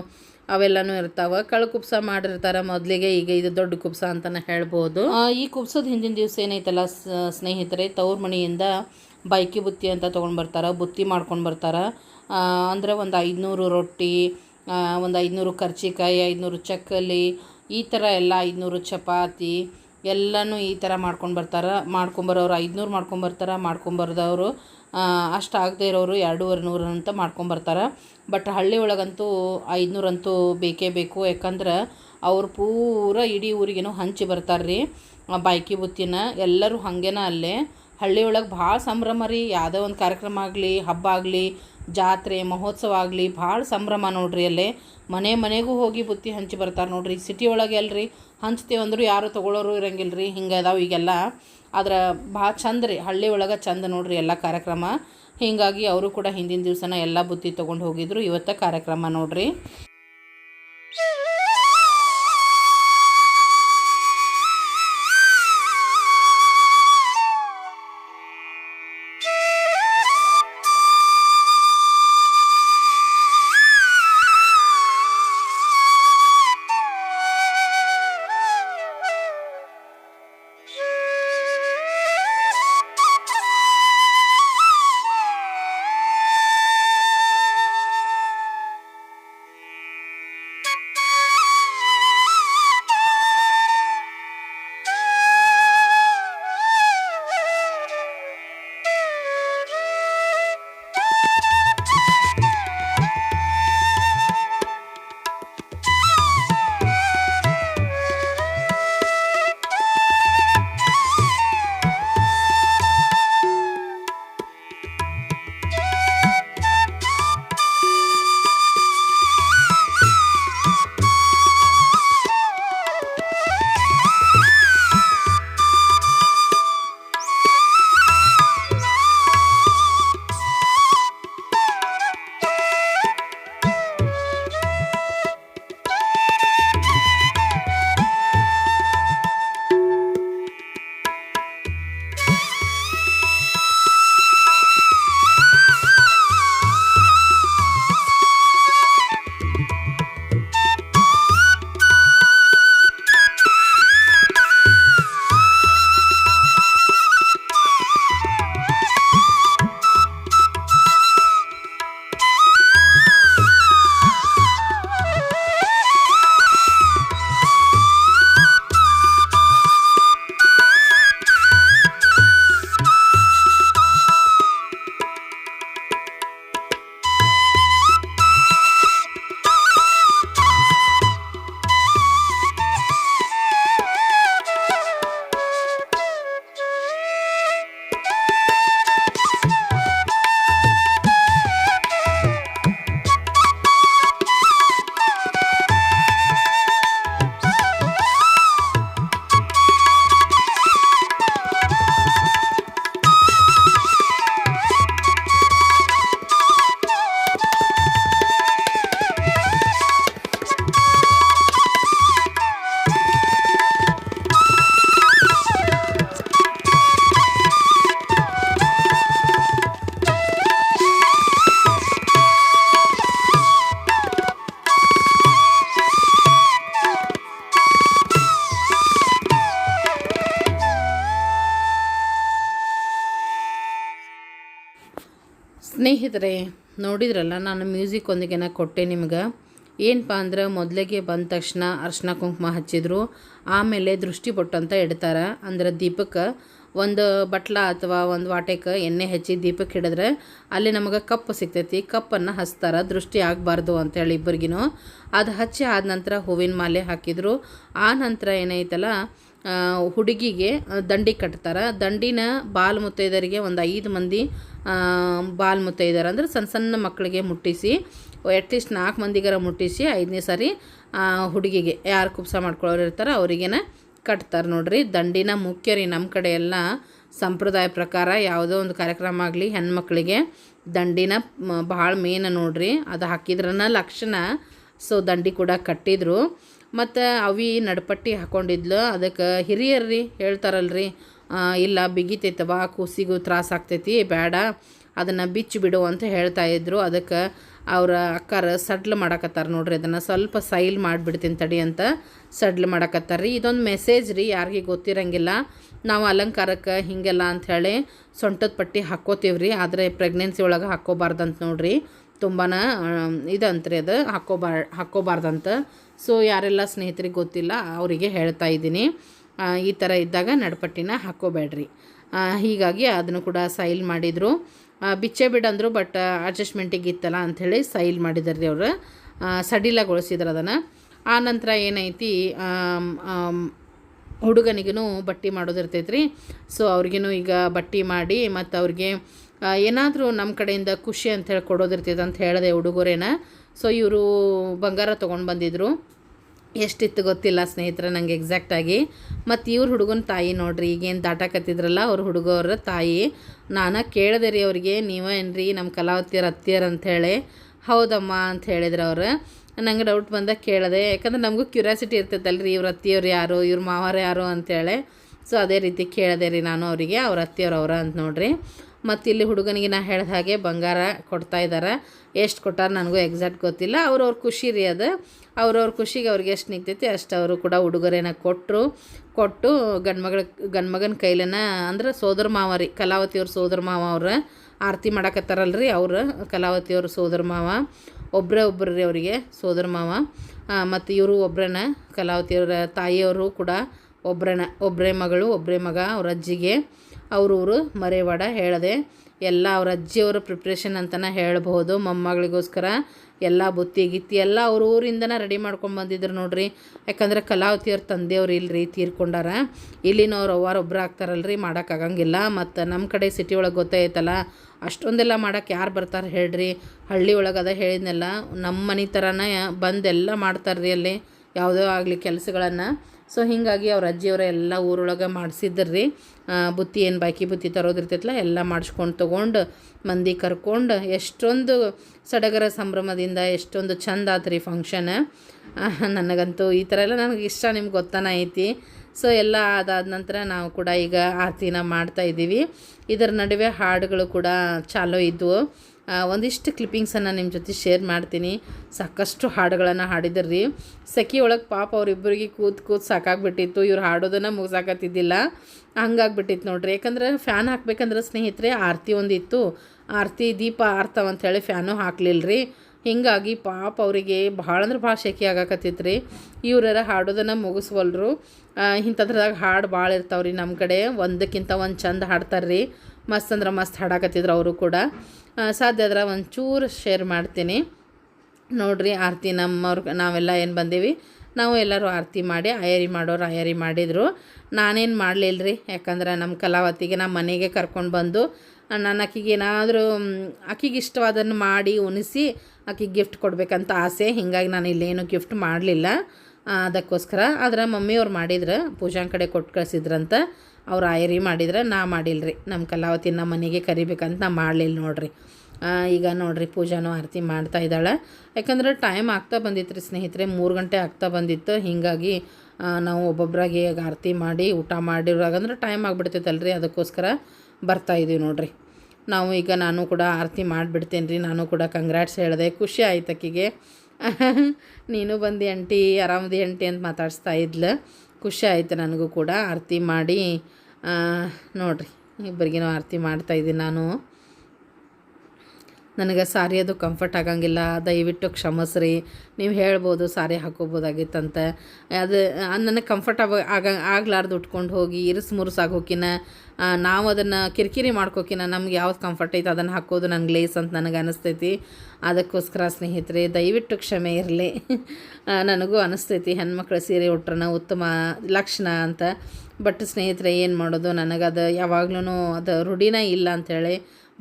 ಅವೆಲ್ಲನೂ ಇರ್ತಾವೆ. ಕಳು ಕುಪ್ಸ ಮಾಡಿರ್ತಾರೆ ಮೊದಲಿಗೆ, ಈಗ ಇದು ದೊಡ್ಡ ಕುಪ್ಸ ಅಂತಲೇ ಹೇಳ್ಬೋದು. ಈ ಕುಪ್ಸದ ಹಿಂದಿನ ದಿವಸ ಏನೈತಲ್ಲ ಸ್ನೇಹಿತರೆ ತವ್ರ ಮನೆಯಿಂದ ಬೈಕಿ ಬುತ್ತಿ ಅಂತ ತೊಗೊಂಡು ಬರ್ತಾರೆ, ಬುತ್ತಿ ಮಾಡ್ಕೊಂಡು ಬರ್ತಾರೆ. ಅಂದರೆ ಒಂದು ಐದುನೂರು ರೊಟ್ಟಿ ಒಂದು ಐದುನೂರು ಕರ್ಚಿಕಾಯಿ, ಐದುನೂರು ಚಕ್ಕಲಿ, ಈ ಥರ ಎಲ್ಲ ಐದುನೂರು ಚಪಾತಿ ಎಲ್ಲನೂ ಈ ಥರ ಮಾಡ್ಕೊಂಡು ಬರ್ತಾರೆ. ಮಾಡ್ಕೊಂಬರೋರು ಐದುನೂರು ಮಾಡ್ಕೊಂಬರ್ತಾರೆ ಮಾಡ್ಕೊಂಬರ್ದವರು ಅಷ್ಟು ಆಗದೆ ಇರೋರು ಎರಡೂವರೆ ನೂರು ಅಂತ ಮಾಡ್ಕೊಂಬರ್ತಾರೆ ಬಟ್ ಹಳ್ಳಿ ಒಳಗಂತೂ ಐದುನೂರಂತೂ ಬೇಕೇ ಬೇಕು. ಯಾಕಂದ್ರೆ ಅವ್ರು ಪೂರ ಇಡೀ ಊರಿಗೇನೋ ಹಂಚಿ ಬರ್ತಾರೆ ರೀ ಬಾಯ್ಕಿ ಬುತ್ತಿನ. ಎಲ್ಲರೂ ಹಾಗೇನ ಅಲ್ಲೇ. ಹಳ್ಳಿ ಒಳಗೆ ಭಾಳ ಸಂಭ್ರಮ ರೀ. ಯಾವುದೇ ಒಂದು ಕಾರ್ಯಕ್ರಮ ಆಗಲಿ, ಹಬ್ಬ ಆಗಲಿ ಜಾತ್ರೆ, ಮಹೋತ್ಸವ ಆಗಲಿ, ಭಾಳ ಸಂಭ್ರಮ ನೋಡ್ರಿ ಅಲ್ಲೇ. ಮನೆ ಮನೆಗೂ ಹೋಗಿ ಬುತ್ತಿ ಹಂಚಿ ಬರ್ತಾರೆ ನೋಡ್ರಿ. ಸಿಟಿ ಒಳಗೆ ಅಲ್ರಿ, ಹಂಚ್ತೀವಿ ಅಂದರೂ ಯಾರು ತೊಗೊಳೋರು ಇರಂಗಿಲ್ಲ ರೀ ಹಿಂಗೆ ಅದಾವೆ ಈಗೆಲ್ಲ. ಆದ್ರೆ ಭಾಳ ಚಂದ ರೀ, ಹಳ್ಳಿ ಒಳಗೆ ಚಂದ ನೋಡ್ರಿ ಎಲ್ಲ ಕಾರ್ಯಕ್ರಮ. ಹೀಗಾಗಿ ಅವರು ಕೂಡ ಹಿಂದಿನ ದಿವಸನ ಎಲ್ಲ ಬುತ್ತಿ ತೊಗೊಂಡು ಹೋಗಿದ್ರು ಇವತ್ತ ಕಾರ್ಯಕ್ರಮ ನೋಡ್ರಿ. ಸ್ನೇಹಿತರೆ, ನೋಡಿದ್ರಲ್ಲ, ನಾನು ಮ್ಯೂಸಿಕ್ ಒಂದಿಗೆನ ಕೊಟ್ಟೆ ನಿಮ್ಗೆ. ಏನಪ್ಪ ಅಂದ್ರೆ, ಮೊದಲಿಗೆ ಬಂದ ತಕ್ಷಣ ಅರ್ಶಿನ ಕುಂಕುಮ ಹಚ್ಚಿದ್ರು, ಆಮೇಲೆ ದೃಷ್ಟಿ ಬೊಟ್ಟು ಅಂತ ಇಡ್ತಾರೆ. ಅಂದ್ರೆ ದೀಪಕ್ಕೆ ಒಂದು ಬಟ್ಲ ಅಥವಾ ಒಂದು ವಾಟೆಗೆ ಎಣ್ಣೆ ಹಚ್ಚಿ ದೀಪಕ್ಕೆ ಹಿಡಿದ್ರೆ ಅಲ್ಲಿ ನಮಗೆ ಕಪ್ಪು ಸಿಗ್ತೈತಿ. ಕಪ್ಪನ್ನು ಹಚ್ತಾರೆ, ದೃಷ್ಟಿ ಆಗಬಾರ್ದು ಅಂತೇಳಿ ಇಬ್ಬರಿಗಿನೂ. ಅದು ಹಚ್ಚಿ ಆದ ನಂತರ ಹೂವಿನ ಮಾಲೆ ಹಾಕಿದ್ರು. ಆ ನಂತರ ಏನೈತಲ್ಲ ಹುಡುಗಿಗೆ ದಂಡಿ ಕಟ್ತಾರೆ. ದಂಡಿನ ಬಾಲ್ ಮುತ್ತೈದರಿಗೆ ಒಂದು ಐದು ಮಂದಿ ಬಾಲ್ ಮುತ್ತೈದರ ಅಂದ್ರೆ ಸಣ್ಣ ಸಣ್ಣ ಮಕ್ಕಳಿಗೆ ಮುಟ್ಟಿಸಿ ಅಟ್ಲೀಸ್ಟ್ ನಾಲ್ಕು ಮಂದಿಗಾರ ಮುಟ್ಟಿಸಿ ಐದನೇ ಸಾರಿ ಹುಡುಗಿಗೆ ಯಾರು ಕುಪ್ಸ ಮಾಡ್ಕೊಳ್ಳೋರು ಇರ್ತಾರೋ ಅವರಿಗೇನ ಕಟ್ತಾರೆ ನೋಡಿರಿ. ದಂಡಿನ ಮುಖ್ಯ ರೀ ನಮ್ಮ ಕಡೆ ಎಲ್ಲ ಸಂಪ್ರದಾಯ ಪ್ರಕಾರ ಯಾವುದೋ ಒಂದು ಕಾರ್ಯಕ್ರಮ ಆಗಲಿ ಹೆಣ್ಮಕ್ಳಿಗೆ ದಂಡಿನ ಭಾಳ ಮೇನ್ ನೋಡಿರಿ. ಅದು ಹಾಕಿದ್ರನ ಲಕ್ಷಣ, ಸೊ ದಂಡಿ ಕೂಡ ಕಟ್ಟಿದ್ರು. ಮತ್ತು ಅವಿ ನಡ್ಪಟ್ಟಿ ಹಾಕೊಂಡಿದ್ಲು. ಅದಕ್ಕೆ ಹಿರಿಯರು ರೀ ಹೇಳ್ತಾರಲ್ರಿ ರೀ ಇಲ್ಲ ಬಿಗಿತೈತವ ಕೂಸಿಗೂ ತ್ರಾಸ ಆಗ್ತೈತಿ, ಬೇಡ, ಅದನ್ನು ಬಿಚ್ಚಿ ಬಿಡು ಅಂತ ಹೇಳ್ತಾ ಇದ್ರು. ಅದಕ್ಕೆ ಅವರ ಅಕ್ಕಾರ, ಸಡ್ಲು ಮಾಡಕತ್ತಾರ ನೋಡ್ರಿ, ಅದನ್ನು ಸ್ವಲ್ಪ ಸೈಲ್ ಮಾಡಿಬಿಡ್ತೀನಿ ತಡಿ ಅಂತ ಸಡ್ಲ್ ಮಾಡಕತ್ತಾರ ರೀ ಇದೊಂದು ಮೆಸೇಜ್ ರೀ, ಯಾರಿಗೆ ಗೊತ್ತಿರಂಗಿಲ್ಲ. ನಾವು ಅಲಂಕಾರಕ್ಕೆ ಹೀಗೆಲ್ಲ ಅಂಥೇಳಿ ಸೊಂಟದ ಪಟ್ಟಿ ಹಾಕ್ಕೋತೀವಿ ರೀ ಆದರೆ ಪ್ರೆಗ್ನೆನ್ಸಿ ಒಳಗೆ ಹಾಕ್ಕೋಬಾರ್ದಂತ ನೋಡ್ರಿ. ತುಂಬಾ ಇದಂತ್ರಿ ಅದು, ಹಾಕ್ಕೋಬಾರ್, ಹಾಕ್ಕೋಬಾರ್ದಂತ ಸೊ ಯಾರೆಲ್ಲ ಸ್ನೇಹಿತರಿಗೆ ಗೊತ್ತಿಲ್ಲ, ಅವರಿಗೆ ಹೇಳ್ತಾ ಇದ್ದೀನಿ. ಈ ಥರ ಇದ್ದಾಗ ನಡಪಟ್ಟಿನ ಹಾಕ್ಕೋಬೇಡ್ರಿ ಹೀಗಾಗಿ ಅದನ್ನು ಕೂಡ ಸೈಲ್ ಮಾಡಿದರು. ಬಿಚ್ಚೆ ಬಿಡಂದ್ರು ಬಟ್ ಅಡ್ಜಸ್ಟ್ಮೆಂಟಿಗೆ ಇತ್ತಲ್ಲ ಅಂಥೇಳಿ ಸೈಲ್ ಮಾಡಿದ್ರಿ ಅವರು. ಸಡಿಲಗೊಳಿಸಿದ್ರು ಅದನ್ನು. ಆ ನಂತರ ಏನೈತಿ ಹುಡುಗನಿಗೂ ಬಟ್ಟೆ ಮಾಡೋದಿರ್ತೈತ್ರಿ. ಸೊ ಅವ್ರಿಗೂ ಈಗ ಬಟ್ಟಿ ಮಾಡಿ ಮತ್ತು ಅವ್ರಿಗೆ ಏನಾದರೂ ನಮ್ಮ ಕಡೆಯಿಂದ ಖುಷಿ ಅಂಥೇಳಿ ಕೊಡೋದಿರ್ತೈತೆ ಅಂತ ಹೇಳಿದೆ ಉಡುಗೊರೆನ ಸೊ ಇವರು ಬಂಗಾರ ತೊಗೊಂಡು ಬಂದಿದ್ರು. ಎಷ್ಟಿತ್ತು ಗೊತ್ತಿಲ್ಲ ಸ್ನೇಹಿತರೆ ನನಗೆ ಎಕ್ಸಾಕ್ಟಾಗಿ ಮತ್ತು ಇವ್ರ ಹುಡುಗನ ತಾಯಿ ನೋಡ್ರಿ, ಈಗೇನು ದಾಟಾಕತ್ತಿದ್ರಲ್ಲ ಅವ್ರ ಹುಡುಗವ್ರ ತಾಯಿ. ನಾನು ಕೇಳಿದೆ ರೀ ಅವ್ರಿಗೆ ನೀವೇನ್ರಿ ನಮ್ಮ ಕಲಾವತಿಯರ, ಅತ್ತಿಯರ್ ಅಂಥೇಳಿ ಹೌದಮ್ಮ, ಅಂತ ಹೇಳಿದ್ರು ಅವ್ರು. ನಂಗೆ ಡೌಟ್ ಬಂದಾಗ ಕೇಳಿದೆ, ಯಾಕಂದ್ರೆ ನಮಗೂ ಕ್ಯೂರಿಯಾಸಿಟಿ ಇರ್ತೈತಲ್ರಿ, ಇವ್ರ ಅತ್ತಿಯವ್ರು ಯಾರು, ಇವ್ರ ಮಾವರು ಯಾರು ಅಂಥೇಳಿ ಸೊ ಅದೇ ರೀತಿ ಕೇಳಿದೆ ರೀ ನಾನು ಅವರಿಗೆ, ಅವ್ರ ಅವ್ರ ಅಂತ ನೋಡ್ರಿ. ಮತ್ತು ಇಲ್ಲಿ ಹುಡುಗನಿಗೆ ನಾ ಹೇಳಿದ ಹಾಗೆ ಬಂಗಾರ ಕೊಡ್ತಾ ಇದ್ದಾರೆ ಎಷ್ಟು ಕೊಟ್ಟಾರ ನನಗೂ ಎಕ್ಸಾಕ್ಟ್ ಗೊತ್ತಿಲ್ಲ. ಅವ್ರವ್ರ ಖುಷಿ ರೀ ಅದು. ಅವ್ರವ್ರ ಖುಷಿಗೆ ಅವ್ರಿಗೆ ಎಷ್ಟು ನಿಗ್ತೈತಿ ಅಷ್ಟು ಅವರು ಕೂಡ ಉಡುಗೊರೆನ ಕೊಟ್ಟರು ಕೊಟ್ಟು ಗಂಡ್ಮಗಳ, ಗಂಡ್ಮಗನ ಕೈಲೇನ ಅಂದ್ರೆ ಸೋದರ ಮಾವ ರೀ, ಕಲಾವತಿಯವ್ರ ಸೋದರ ಮಾವ ಅವ್ರ ಆರತಿ ಮಾಡಕತ್ತಾರಲ್ರಿ ಅವರು ಕಲಾವತಿಯವ್ರ ಸೋದರ ಮಾವ. ಒಬ್ಬರೇ ಒಬ್ಬರು ರೀ ಅವರಿಗೆ ಸೋದರ ಮಾವ. ಮತ್ತು ಇವರು ಒಬ್ಬರನ ಕಲಾವತಿಯವರ ತಾಯಿಯವರು ಕೂಡ ಒಬ್ಬರನ ಒಬ್ಬರೇ ಮಗಳು ಒಬ್ಬರೇ ಮಗ ಅವ್ರ ಅಜ್ಜಿಗೆ. ಅವ್ರ ಮರೆವಾಡ ಹೇಳದೆ ಎಲ್ಲ ಅವ್ರ ಅಜ್ಜಿಯವರ ಪ್ರಿಪ್ರೇಷನ್ ಅಂತಲೇ ಹೇಳ್ಬೋದು ಮೊಮ್ಮಗಳಿಗೋಸ್ಕರ ಎಲ್ಲ ಬುತ್ತಿ ಗಿತ್ತಿ ಎಲ್ಲ ಅವ್ರ ಊರಿಂದನೇ ರೆಡಿ ಮಾಡ್ಕೊಂಡು ಬಂದಿದ್ರು ನೋಡ್ರಿ. ಯಾಕಂದ್ರೆ ಕಲಾವತಿಯವ್ರ ತಂದೆಯವ್ರು ಇಲ್ರಿ, ತೀರ್ಕೊಂಡಾರ. ಇಲ್ಲಿನವ್ರು ಒಬ್ರು ಆಗ್ತಾರಲ್ರಿ ಮಾಡೋಕ್ಕಾಗಂಗಿಲ್ಲ ಮತ್ತು ನಮ್ಮ ಕಡೆ ಸಿಟಿ ಒಳಗೆ ಗೊತ್ತೈತಲ್ಲ ಅಷ್ಟೊಂದೆಲ್ಲ ಮಾಡೋಕ್ಕೆ ಯಾರು ಬರ್ತಾರೆ ಹೇಳ್ರಿ. ಹಳ್ಳಿ ಒಳಗೆ ಅದ ಹೇಳಿದ್ನೆಲ್ಲ ನಮ್ಮ ಮನೆ ಥರನೇ ಬಂದೆಲ್ಲ ಮಾಡ್ತಾರ್ರಿ ಅಲ್ಲಿ. ಯಾವುದೋ ಆಗಲಿ ಕೆಲಸಗಳನ್ನು. ಸೊ ಹೀಗಾಗಿ ಅವ್ರ ಅಜ್ಜಿಯವರ ಎಲ್ಲ ಊರೊಳಗೆ ಮಾಡಿಸಿದ್ರು. ಬುತ್ತಿ ಏನು ಬಾಕಿ ಬುತ್ತಿ ತರೋದಿರ್ತೈತಲ್ಲ, ಎಲ್ಲ ಮಾಡಿಸ್ಕೊಂಡು ತೊಗೊಂಡು ಮಂದಿ ಕರ್ಕೊಂಡು ಎಷ್ಟೊಂದು ಸಡಗರ ಸಂಭ್ರಮದಿಂದ ಎಷ್ಟೊಂದು ಚಂದ ರೀ ಫಂಕ್ಷನ್ ನನಗಂತೂ ಈ ಥರ ಎಲ್ಲ ನನಗೆ ಇಷ್ಟ, ನಿಮ್ಗೆ ಗೊತ್ತಾನ ಐತಿ. ಸೊ ಎಲ್ಲ ಅದಾದ ನಂತರ ನಾವು ಕೂಡ ಈಗ ಆರತಿನ ಮಾಡ್ತಾ ಇದ್ದೀವಿ ಇದರ ನಡುವೆ ಹಾಡುಗಳು ಕೂಡ ಚಾಲೋ ಇದ್ವು. ಒಂದಿಷ್ಟು ಕ್ಲಿಪ್ಪಿಂಗ್ಸನ್ನು ನಿಮ್ಮ ಜೊತೆ ಶೇರ್ ಮಾಡ್ತೀನಿ. ಸಾಕಷ್ಟು ಹಾಡುಗಳನ್ನು ಹಾಡಿದ್ರು. ಸಖಿ ಒಳಗೆ ಪಾಪ ಅವರಿಬ್ಬರಿಗೆ ಕೂತ್ ಕೂತ್ ಸಾಕಾಗ್ಬಿಟ್ಟಿತ್ತು. ಇವ್ರು ಹಾಡೋದನ್ನು ಮುಗಿಸಾಕತ್ತಿದ್ದಿಲ್ಲ. ಹಂಗಾಗ್ಬಿಟ್ಟಿತ್ತು ನೋಡ್ರಿ. ಯಾಕಂದ್ರೆ ಫ್ಯಾನ್ ಹಾಕ್ಬೇಕಂದ್ರೆ ಸ್ನೇಹಿತರೆ, ಆರತಿ ಒಂದಿತ್ತು. ಆರತಿ, ದೀಪ ಆರ್ತಾವ ಅಂಥೇಳಿ ಫ್ಯಾನು ಹಾಕ್ಲಿಲ್ಲ ರೀ ಹೀಗಾಗಿ ಪಾಪ ಅವರಿಗೆ ಭಾಳ ಅಂದ್ರೆ ಭಾಳ ಶೆಕೆ ಆಗಾಕತ್ತಿತ್ತು ರೀ ಇವರೆಲ್ಲ ಹಾಡೋದನ್ನು ಮುಗಿಸ್ವಲ್ರು. ಇಂಥದ್ರದಾಗ ಹಾಡು ಭಾಳ ಇರ್ತಾವ್ರಿ ನಮ್ಮ ಕಡೆ. ಒಂದಕ್ಕಿಂತ ಒಂದು ಚಂದ ಹಾಡ್ತಾರೆ ರೀ ಮಸ್ತ್ ಅಂದ್ರೆ ಮಸ್ತ್ ಹಾಡಾಕತ್ತಿದ್ರು ಅವರು ಕೂಡ. ಸಾಧ್ಯ ಆದ್ರೆ ಒಂಚೂರು ಶೇರ್ ಮಾಡ್ತೀನಿ. ನೋಡ್ರಿ, ಆರತಿ ನಮ್ಮವ್ರ, ನಾವೆಲ್ಲ ಏನು ಬಂದೀವಿ? ನಾವು ಎಲ್ಲರೂ ಆರತಿ ಮಾಡಿ ಆಯರಿ ಮಾಡೋರು ಆಯರಿ ಮಾಡಿದರು. ನಾನೇನು ಮಾಡಲಿಲ್ಲ ರೀ ಯಾಕಂದ್ರೆ ನಮ್ಮ ಕಲಾವತಿಗೆ ನಮ್ಮ ಮನೆಗೆ ಕರ್ಕೊಂಡು ಬಂದು ನನ್ನ ಆಕಿಗೆ ಏನಾದರೂ ಆಕಿಗೆ ಇಷ್ಟವಾದನ್ನು ಮಾಡಿ ಉಣಿಸಿ ಆಕಿಗೆ ಗಿಫ್ಟ್ ಕೊಡಬೇಕಂತ ಆಸೆ. ಹೀಗಾಗಿ ನಾನು ಇಲ್ಲೇನು ಗಿಫ್ಟ್ ಮಾಡಲಿಲ್ಲ. ಅದಕ್ಕೋಸ್ಕರ. ಆದ್ರೆ ಮಮ್ಮಿಯವ್ರು ಮಾಡಿದ್ರು, ಪೂಜಾನ್ ಕಡೆ ಕೊಟ್ಟು ಕಳಿಸಿದ್ರಂತ. ಅವ್ರು ಆಯರಿ ಮಾಡಿದ್ರೆ ನಾ ಮಾಡಿಲ್ರಿ. ನಮ್ಮ ಕಲಾವತಿ ನಮ್ಮ ಮನೆಗೆ ಕರಿಬೇಕಂತ ನಾ ಮಾಡಲಿಲ್ಲ ನೋಡ್ರಿ. ಈಗ ನೋಡ್ರಿ ಪೂಜಾನು ಆರತಿ ಮಾಡ್ತಾ ಇದ್ದಾಳೆ. ಯಾಕಂದ್ರೆ ಟೈಮ್ ಆಗ್ತಾ ಬಂದಿತ್ತು ರೀ ಸ್ನೇಹಿತರೆ, ಮೂರು ಗಂಟೆ ಆಗ್ತಾ ಬಂದಿತ್ತು. ಹೀಗಾಗಿ ನಾವು ಒಬ್ಬೊಬ್ಬರಾಗಿ ಆರತಿ ಮಾಡಿ, ಊಟ ಮಾಡಿರುವಾಗ ಅಂದ್ರೆ ಟೈಮ್ ಆಗಿಬಿಡ್ತೈತಲ್ರಿ, ಅದಕ್ಕೋಸ್ಕರ ಬರ್ತಾ ಇದ್ದೀವಿ ನೋಡ್ರಿ. ನಾವು ಈಗ ನಾನು ಕೂಡ ಆರತಿ ಮಾಡಿಬಿಡ್ತೇನೆ ರೀ ನಾನು ಕೂಡ ಕಂಗ್ರಾಟ್ಸ್ ಹೇಳಿದೆ. ಖುಷಿ ಆಯ್ತು ಆಕಿಗೆ. ನೀನು ಬಂದು ಅಂಟಿ ಆರಾಮದಿ ಅಂಟಿ ಅಂತ ಮಾತಾಡಿಸ್ತಾ ಇದ್ಲು. ಖುಷಿ ಆಯ್ತು ನನಗೂ ಕೂಡ. ಆರತಿ ಮಾಡಿ ನೋಡಿರಿ ಇಬ್ಬರಿಗೇನೋ ಆರತಿ ಮಾಡ್ತಾಯಿದ್ದೀನಿ ನಾನು. ನನಗೆ ಸಾರಿ ಅದು ಕಂಫರ್ಟ್ ಆಗಂಗಿಲ್ಲ. ದಯವಿಟ್ಟು ಕ್ಷಮಿಸ್ರಿ. ನೀವು ಹೇಳ್ಬೋದು, ಸಾರಿ ಹಾಕೋಬೋದಾಗಿತ್ತಂತ. ಅದು ನನಗೆ ಕಂಫರ್ಟ್ ಆಗ ಆಗ, ಆಗ್ಲಾರ್ದು ಉಟ್ಕೊಂಡು ಹೋಗಿ, ಇರಿಸ್ ಮುರುಸಾಗಿ ಹೋಕಿನ ನಾವು ಅದನ್ನು ಕಿರಿಕಿರಿ ಮಾಡ್ಕೋಕಿನ ನಮ್ಗೆ ಯಾವ್ದು ಕಂಫರ್ಟ್ ಐತೆ ಅದನ್ನು ಹಾಕೋದು ನನಗೆ ಲೇಸ್ ಅಂತ ನನಗೆ ಅನಿಸ್ತೈತಿ. ಅದಕ್ಕೋಸ್ಕರ ಸ್ನೇಹಿತರೆ, ದಯವಿಟ್ಟು ಕ್ಷಮೆ ಇರಲಿ. ನನಗೂ ಅನಿಸ್ತೈತಿ ಹೆಣ್ಮಕ್ಳು ಸೀರೆ ಉಟ್ರನ ಉತ್ತಮ ಲಕ್ಷಣ ಅಂತ. ಬಟ್ ಸ್ನೇಹಿತರೆ, ಏನು ಮಾಡೋದು? ನನಗದು ಯಾವಾಗ್ಲೂ ಅದು ರೂಢಿನೇ ಇಲ್ಲ ಅಂಥೇಳಿ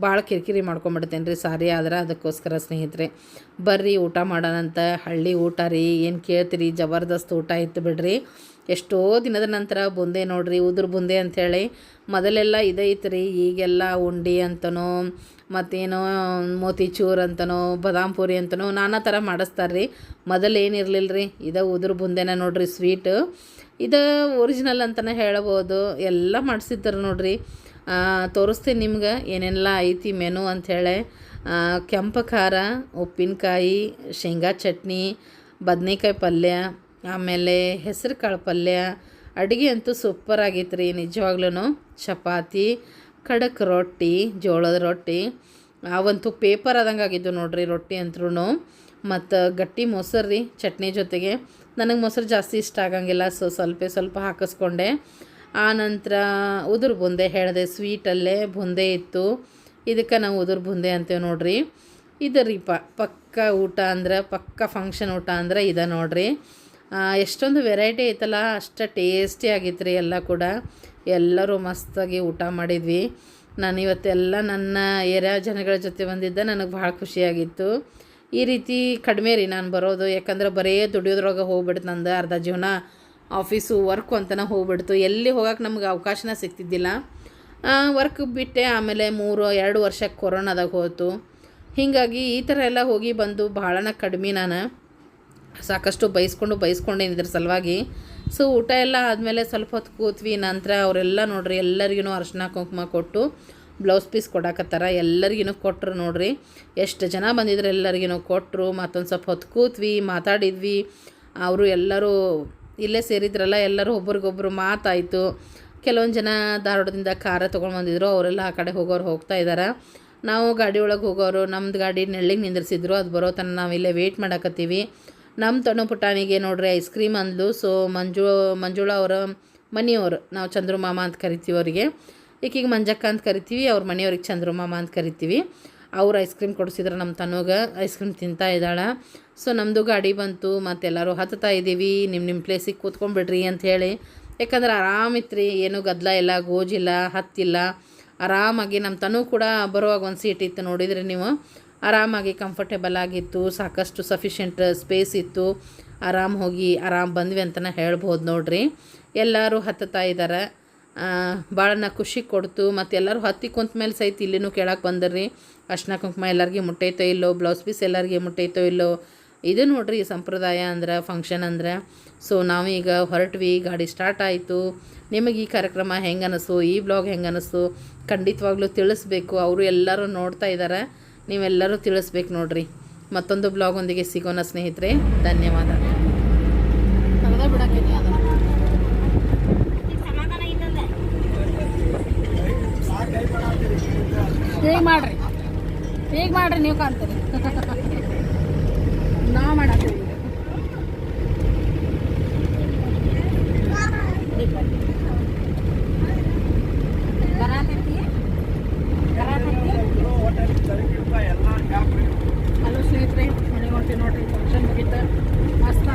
ಭಾಳ ಕಿರಿಕಿರಿ ಮಾಡ್ಕೊಂಬಿಡ್ತೇನೆ ರೀ ಸಾರಿ, ಆದ್ರೆ ಅದಕ್ಕೋಸ್ಕರ ಸ್ನೇಹಿತರೆ. ಬರ್ರಿ, ಊಟ ಮಾಡೋಣಂತ ಹಳ್ಳಿ ಊಟ ರೀ, ಏನು ಕೇಳ್ತೀರಿ, ಜಬರ್ದಸ್ತ್ ಊಟ ಇತ್ತು ಬಿಡ್ರಿ. ಎಷ್ಟೋ ದಿನದ ನಂತರ ಬುಂದೆ ನೋಡ್ರಿ, ಉದುರು ಬುಂದೆ ಅಂಥೇಳಿ ಮೊದಲೆಲ್ಲ ಇದೇ ಇತ್ತು ರೀ, ಈಗೆಲ್ಲ ಉಂಡಿ ಅಂತನೋ, ಮತ್ತೇನೋ ಮೋತಿಚೂರ್ ಅಂತನೋ, ಬದಾಮ್ ಪೂರಿ ಅಂತನೋ, ನಾನಾ ಥರ ಮಾಡಿಸ್ತಾರೆ ರೀ. ಮೊದಲು ಏನಿರಲಿಲ್ಲ ರೀ, ಇದೇ ಉದುರು ಬುಂದೆನ ನೋಡ್ರಿ, ಸ್ವೀಟು. ಇದು ಒರಿಜಿನಲ್ ಅಂತಲೇ ಹೇಳ್ಬೋದು, ಎಲ್ಲ ಮಾಡಿಸಿದ್ದಾರೆ ನೋಡ್ರಿ. ತೋರಿಸ್ತೀನಿ ನಿಮ್ಗೆ ಏನೆಲ್ಲ ಐತಿ ಮೆನು ಅಂಥೇಳಿ ಕೆಂಪು ಖಾರ, ಉಪ್ಪಿನಕಾಯಿ, ಶೇಂಗಾ ಚಟ್ನಿ, ಬದನೆಕಾಯಿ ಪಲ್ಯ, ಆಮೇಲೆ ಹೆಸರು ಕಾಳು ಪಲ್ಯ. ಅಡುಗೆ ಅಂತೂ ಸೂಪರ್ ಆಗೈತೆ ರೀ ನಿಜವಾಗ್ಲೂ ಚಪಾತಿ, ಖಡಕ್ ರೊಟ್ಟಿ, ಜೋಳದ ರೊಟ್ಟಿ. ಅವಂತೂ ಪೇಪರ್ ಆದಂಗೆ ಆಗಿದ್ದು ನೋಡ್ರಿ ರೊಟ್ಟಿ ಅಂತ್ರೂ ಮತ್ತು ಗಟ್ಟಿ ಮೊಸರು ರೀ ಚಟ್ನಿ ಜೊತೆಗೆ. ನನಗೆ ಮೊಸರು ಜಾಸ್ತಿ ಇಷ್ಟ ಆಗಂಗಿಲ್ಲ, ಸೊ ಸ್ವಲ್ಪ ಸ್ವಲ್ಪ ಹಾಕಿಸ್ಕೊಂಡೆ. ಆ ನಂತರ ಉದುರು ಬುಂದೆ ಹೇಳಿದೆ, ಸ್ವೀಟಲ್ಲೇ ಬುಂದೆ ಇತ್ತು. ಇದಕ್ಕೆ ನಾವು ಉದುರು ಬುಂದೆ ಅಂತೇವೆ ನೋಡ್ರಿ. ಇದು ರೀ ಪಕ್ಕ ಊಟ ಅಂದ್ರೆ, ಪಕ್ಕ ಫಂಕ್ಷನ್ ಊಟ ಅಂದ್ರೆ ಇದೆ ನೋಡ್ರಿ. ಎಷ್ಟೊಂದು ವೆರೈಟಿ ಐತಲ್ಲ, ಅಷ್ಟು ಟೇಸ್ಟಿ ಆಗಿತ್ತು ರೀ ಎಲ್ಲ ಕೂಡ. ಎಲ್ಲರೂ ಮಸ್ತಾಗಿ ಊಟ ಮಾಡಿದ್ವಿ. ನಾನು ಇವತ್ತೆಲ್ಲ ನನ್ನ ಏರಿಯಾ ಜನಗಳ ಜೊತೆ ಬಂದಿದ್ದೆ, ನನಗೆ ಭಾಳ ಖುಷಿಯಾಗಿತ್ತು ಈ ರೀತಿ ಕಡಿಮೆ ರೀ ನಾನು ಬರೋದು, ಯಾಕಂದ್ರೆ ಬರೇ ದುಡಿಯೋದ್ರೊಳಗೆ ಹೋಗ್ಬಿಡ್ತು ನಂದು ಅರ್ಧ ಜೀವನ. ಆಫೀಸು ವರ್ಕು ಅಂತಲೇ ಹೋಗ್ಬಿಡ್ತು. ಎಲ್ಲಿ ಹೋಗೋಕೆ ನಮ್ಗೆ ಅವಕಾಶನ ಸಿಗ್ತಿದ್ದಿಲ್ಲ. ವರ್ಕ್ ಬಿಟ್ಟೆ, ಆಮೇಲೆ ಮೂರು, ಎರಡು ವರ್ಷ ಕೊರೋನಾದಾಗ ಹೋಯ್ತು ಹೀಗಾಗಿ ಈ ಥರ ಎಲ್ಲ ಹೋಗಿ ಬಂದು ಭಾಳನ ಕಡಿಮೆ ನಾನು. ಸಾಕಷ್ಟು ಬೈಸ್ಕೊಂಡು ಬೈಸ್ಕೊಂಡೇನಿ ಇದ್ರ ಸಲುವಾಗಿ. ಸೊ, ಊಟ ಎಲ್ಲ ಆದಮೇಲೆ ಸ್ವಲ್ಪ ಹೊತ್ತು ಕೂತ್ವಿ. ನಂತರ ಅವರೆಲ್ಲ ನೋಡ್ರಿ ಎಲ್ಲರಿಗೂ ಅರ್ಶಿನ ಕುಂಕುಮ ಕೊಟ್ಟು ಬ್ಲೌಸ್ ಪೀಸ್ ಕೊಡಾಕತ್ತಾರ. ಎಲ್ಲರಿಗೂ ಕೊಟ್ಟರು ನೋಡ್ರಿ. ಎಷ್ಟು ಜನ ಬಂದಿದ್ರು ಎಲ್ಲರಿಗೂ ಕೊಟ್ಟರು ಮತ್ತೊಂದು ಸ್ವಲ್ಪ ಹೊತ್ತು ಕೂತ್ವಿ, ಮಾತಾಡಿದ್ವಿ. ಅವರು ಎಲ್ಲರೂ ಇಲ್ಲೇ ಸೇರಿದ್ರಲ್ಲ, ಎಲ್ಲರೂ ಒಬ್ರಿಗೊಬ್ರು ಮಾತಾಯಿತು. ಕೆಲವೊಂದು ಜನ ಧಾರವಾಡದಿಂದ ಕಾರ ತೊಗೊಂಡು ಬಂದಿದ್ರು, ಅವರೆಲ್ಲ ಆ ಕಡೆ ಹೋಗೋರು ಹೋಗ್ತಾ ಇದ್ದಾರೆ ನಾವು ಗಾಡಿ ಒಳಗೆ ಹೋಗೋರು ನಮ್ಮದು ಗಾಡಿ ನೆಳ್ಳಿಗೆ ನಿಂದ್ರಿಸಿದ್ರು, ಅದು ಬರೋ ತನಕ ನಾವು ಇಲ್ಲೇ ವೆಯ್ಟ್ ಮಾಡಕತ್ತೀವಿ. ನಮ್ಮ ತಣ್ಣು ಪುಟಾಣಿಗೆ ನೋಡ್ರಿ ಐಸ್ ಕ್ರೀಮ್ ಅಂದ್ಲು. ಸೊ ಮಂಜು, ಮಂಜುಳ ಅವರ ಮನೆಯವರು ನಾವು ಚಂದ್ರು ಮಾಮ ಅಂತ ಕರಿತೀವಿ ಅವರಿಗೆ. ಈಕೀಗ ಮಂಜಕ್ಕ ಅಂತ ಕರಿತೀವಿ, ಅವ್ರ ಮನೆಯವ್ರಿಗೆ ಚಂದ್ರು ಮಾಮ ಅಂತ ಕರಿತೀವಿ. ಅವ್ರು ಐಸ್ ಕ್ರೀಮ್ ಕೊಡಿಸಿದ್ರು ನಮ್ಮ ತನೋಗ ಐಸ್ ಕ್ರೀಮ್ ತಿಂತಾ ಇದ್ದಾಳೆ. ಸೊ ನಮ್ಮದು ಗಾಡಿ ಬಂತು ಮತ್ತೆಲ್ಲರೂ ಹತ್ತುತ್ತಾ ಇದ್ದೀವಿ ನಿಮ್ಮ ನಿಮ್ಮ ಪ್ಲೇಸಿಗೆ ಕೂತ್ಕೊಂಡ್ಬಿಡ್ರಿ ಅಂತ ಹೇಳಿ. ಯಾಕಂದ್ರೆ ಆರಾಮಿತ್ರಿ ಏನೂ ಗದ್ದಲ ಇಲ್ಲ ಗೋಜಿಲ್ಲ ಹತ್ತಿಲ್ಲ ಆರಾಮಾಗಿ ನಮ್ಮ ತನು ಕೂಡ ಬರುವಾಗ ಒಂದು ಸೀಟ್ ಇತ್ತು ನೋಡಿದರೆ ನೀವು. ಆರಾಮಾಗಿ ಕಂಫರ್ಟೇಬಲ್ ಆಗಿತ್ತು, ಸಾಕಷ್ಟು ಸಫಿಷಿಯೆಂಟ್ ಸ್ಪೇಸ್ ಇತ್ತು. ಆರಾಮ್ ಹೋಗಿ, ಆರಾಮ್ ಬಂದ್ವಿ ಅಂತಲೇ ಹೇಳ್ಬೋದು ನೋಡ್ರಿ. ಎಲ್ಲರೂ ಹತ್ತುತ್ತಾ ಇದ್ದಾರೆ ಭಾಳ ಖುಷಿ ಕೊಡ್ತು, ಮತ್ತು ಎಲ್ಲರೂ ಹತ್ತಿ ಕುಂತ ಮೇಲೆ ಸಹಿತ ಇಲ್ಲಿನೂ ಕೇಳಕ್ಕೆ ಬಂದರ್ರಿ ಅರ್ಶಿನ ಕುಂಕುಮ ಎಲ್ಲರಿಗೆ ಮುಟ್ಟೈತೋ ಇಲ್ಲೋ ಬ್ಲೌಸ್ ಪೀಸ್ ಎಲ್ಲರಿಗೆ ಮುಟ್ಟೈತೋ ಇಲ್ಲೋ, ಇದು ನೋಡ್ರಿ ಸಂಪ್ರದಾಯ ಅಂದ್ರೆ ಫಂಕ್ಷನ್ ಅಂದ್ರೆ. ಸೊ ನಾವೀಗ ಹೊರಟ್ವಿ, ಗಾಡಿ ಸ್ಟಾರ್ಟ್ ಆಯಿತು. ನಿಮಗೆ ಈ ಕಾರ್ಯಕ್ರಮ ಹೆಂಗೆ ಅನಿಸು, ಈ ಬ್ಲಾಗ್ ಹೆಂಗೆ ಅನಿಸು, ಖಂಡಿತವಾಗ್ಲೂ ತಿಳಿಸ್ಬೇಕು. ಅವರು ಎಲ್ಲರೂ ನೋಡ್ತಾ ಇದ್ದಾರೆ ನೀವೆಲ್ಲರೂ ತಿಳಿಸ್ಬೇಕು ನೋಡ್ರಿ. ಮತ್ತೊಂದು ಬ್ಲಾಗೊಂದಿಗೆ ಸಿಗೋಣ ಸ್ನೇಹಿತರೆ. ಧನ್ಯವಾದ. ಮಾಡ್ರಿ. ಈಗ ಮಾಡ್ರಿ ನೀವು ಕಾಣ್ತೀರಿ? ನಾವು ಮಾಡತ್ತೀವಿ ಹಲೋ ಸ್ನೇಹಿತರೆ ಮನೆ ಹೊಂಟಿ ನೋಡ್ರಿ ಫಂಕ್ಷನ್ ಮುಗೀತು. ಮಸ್ತ್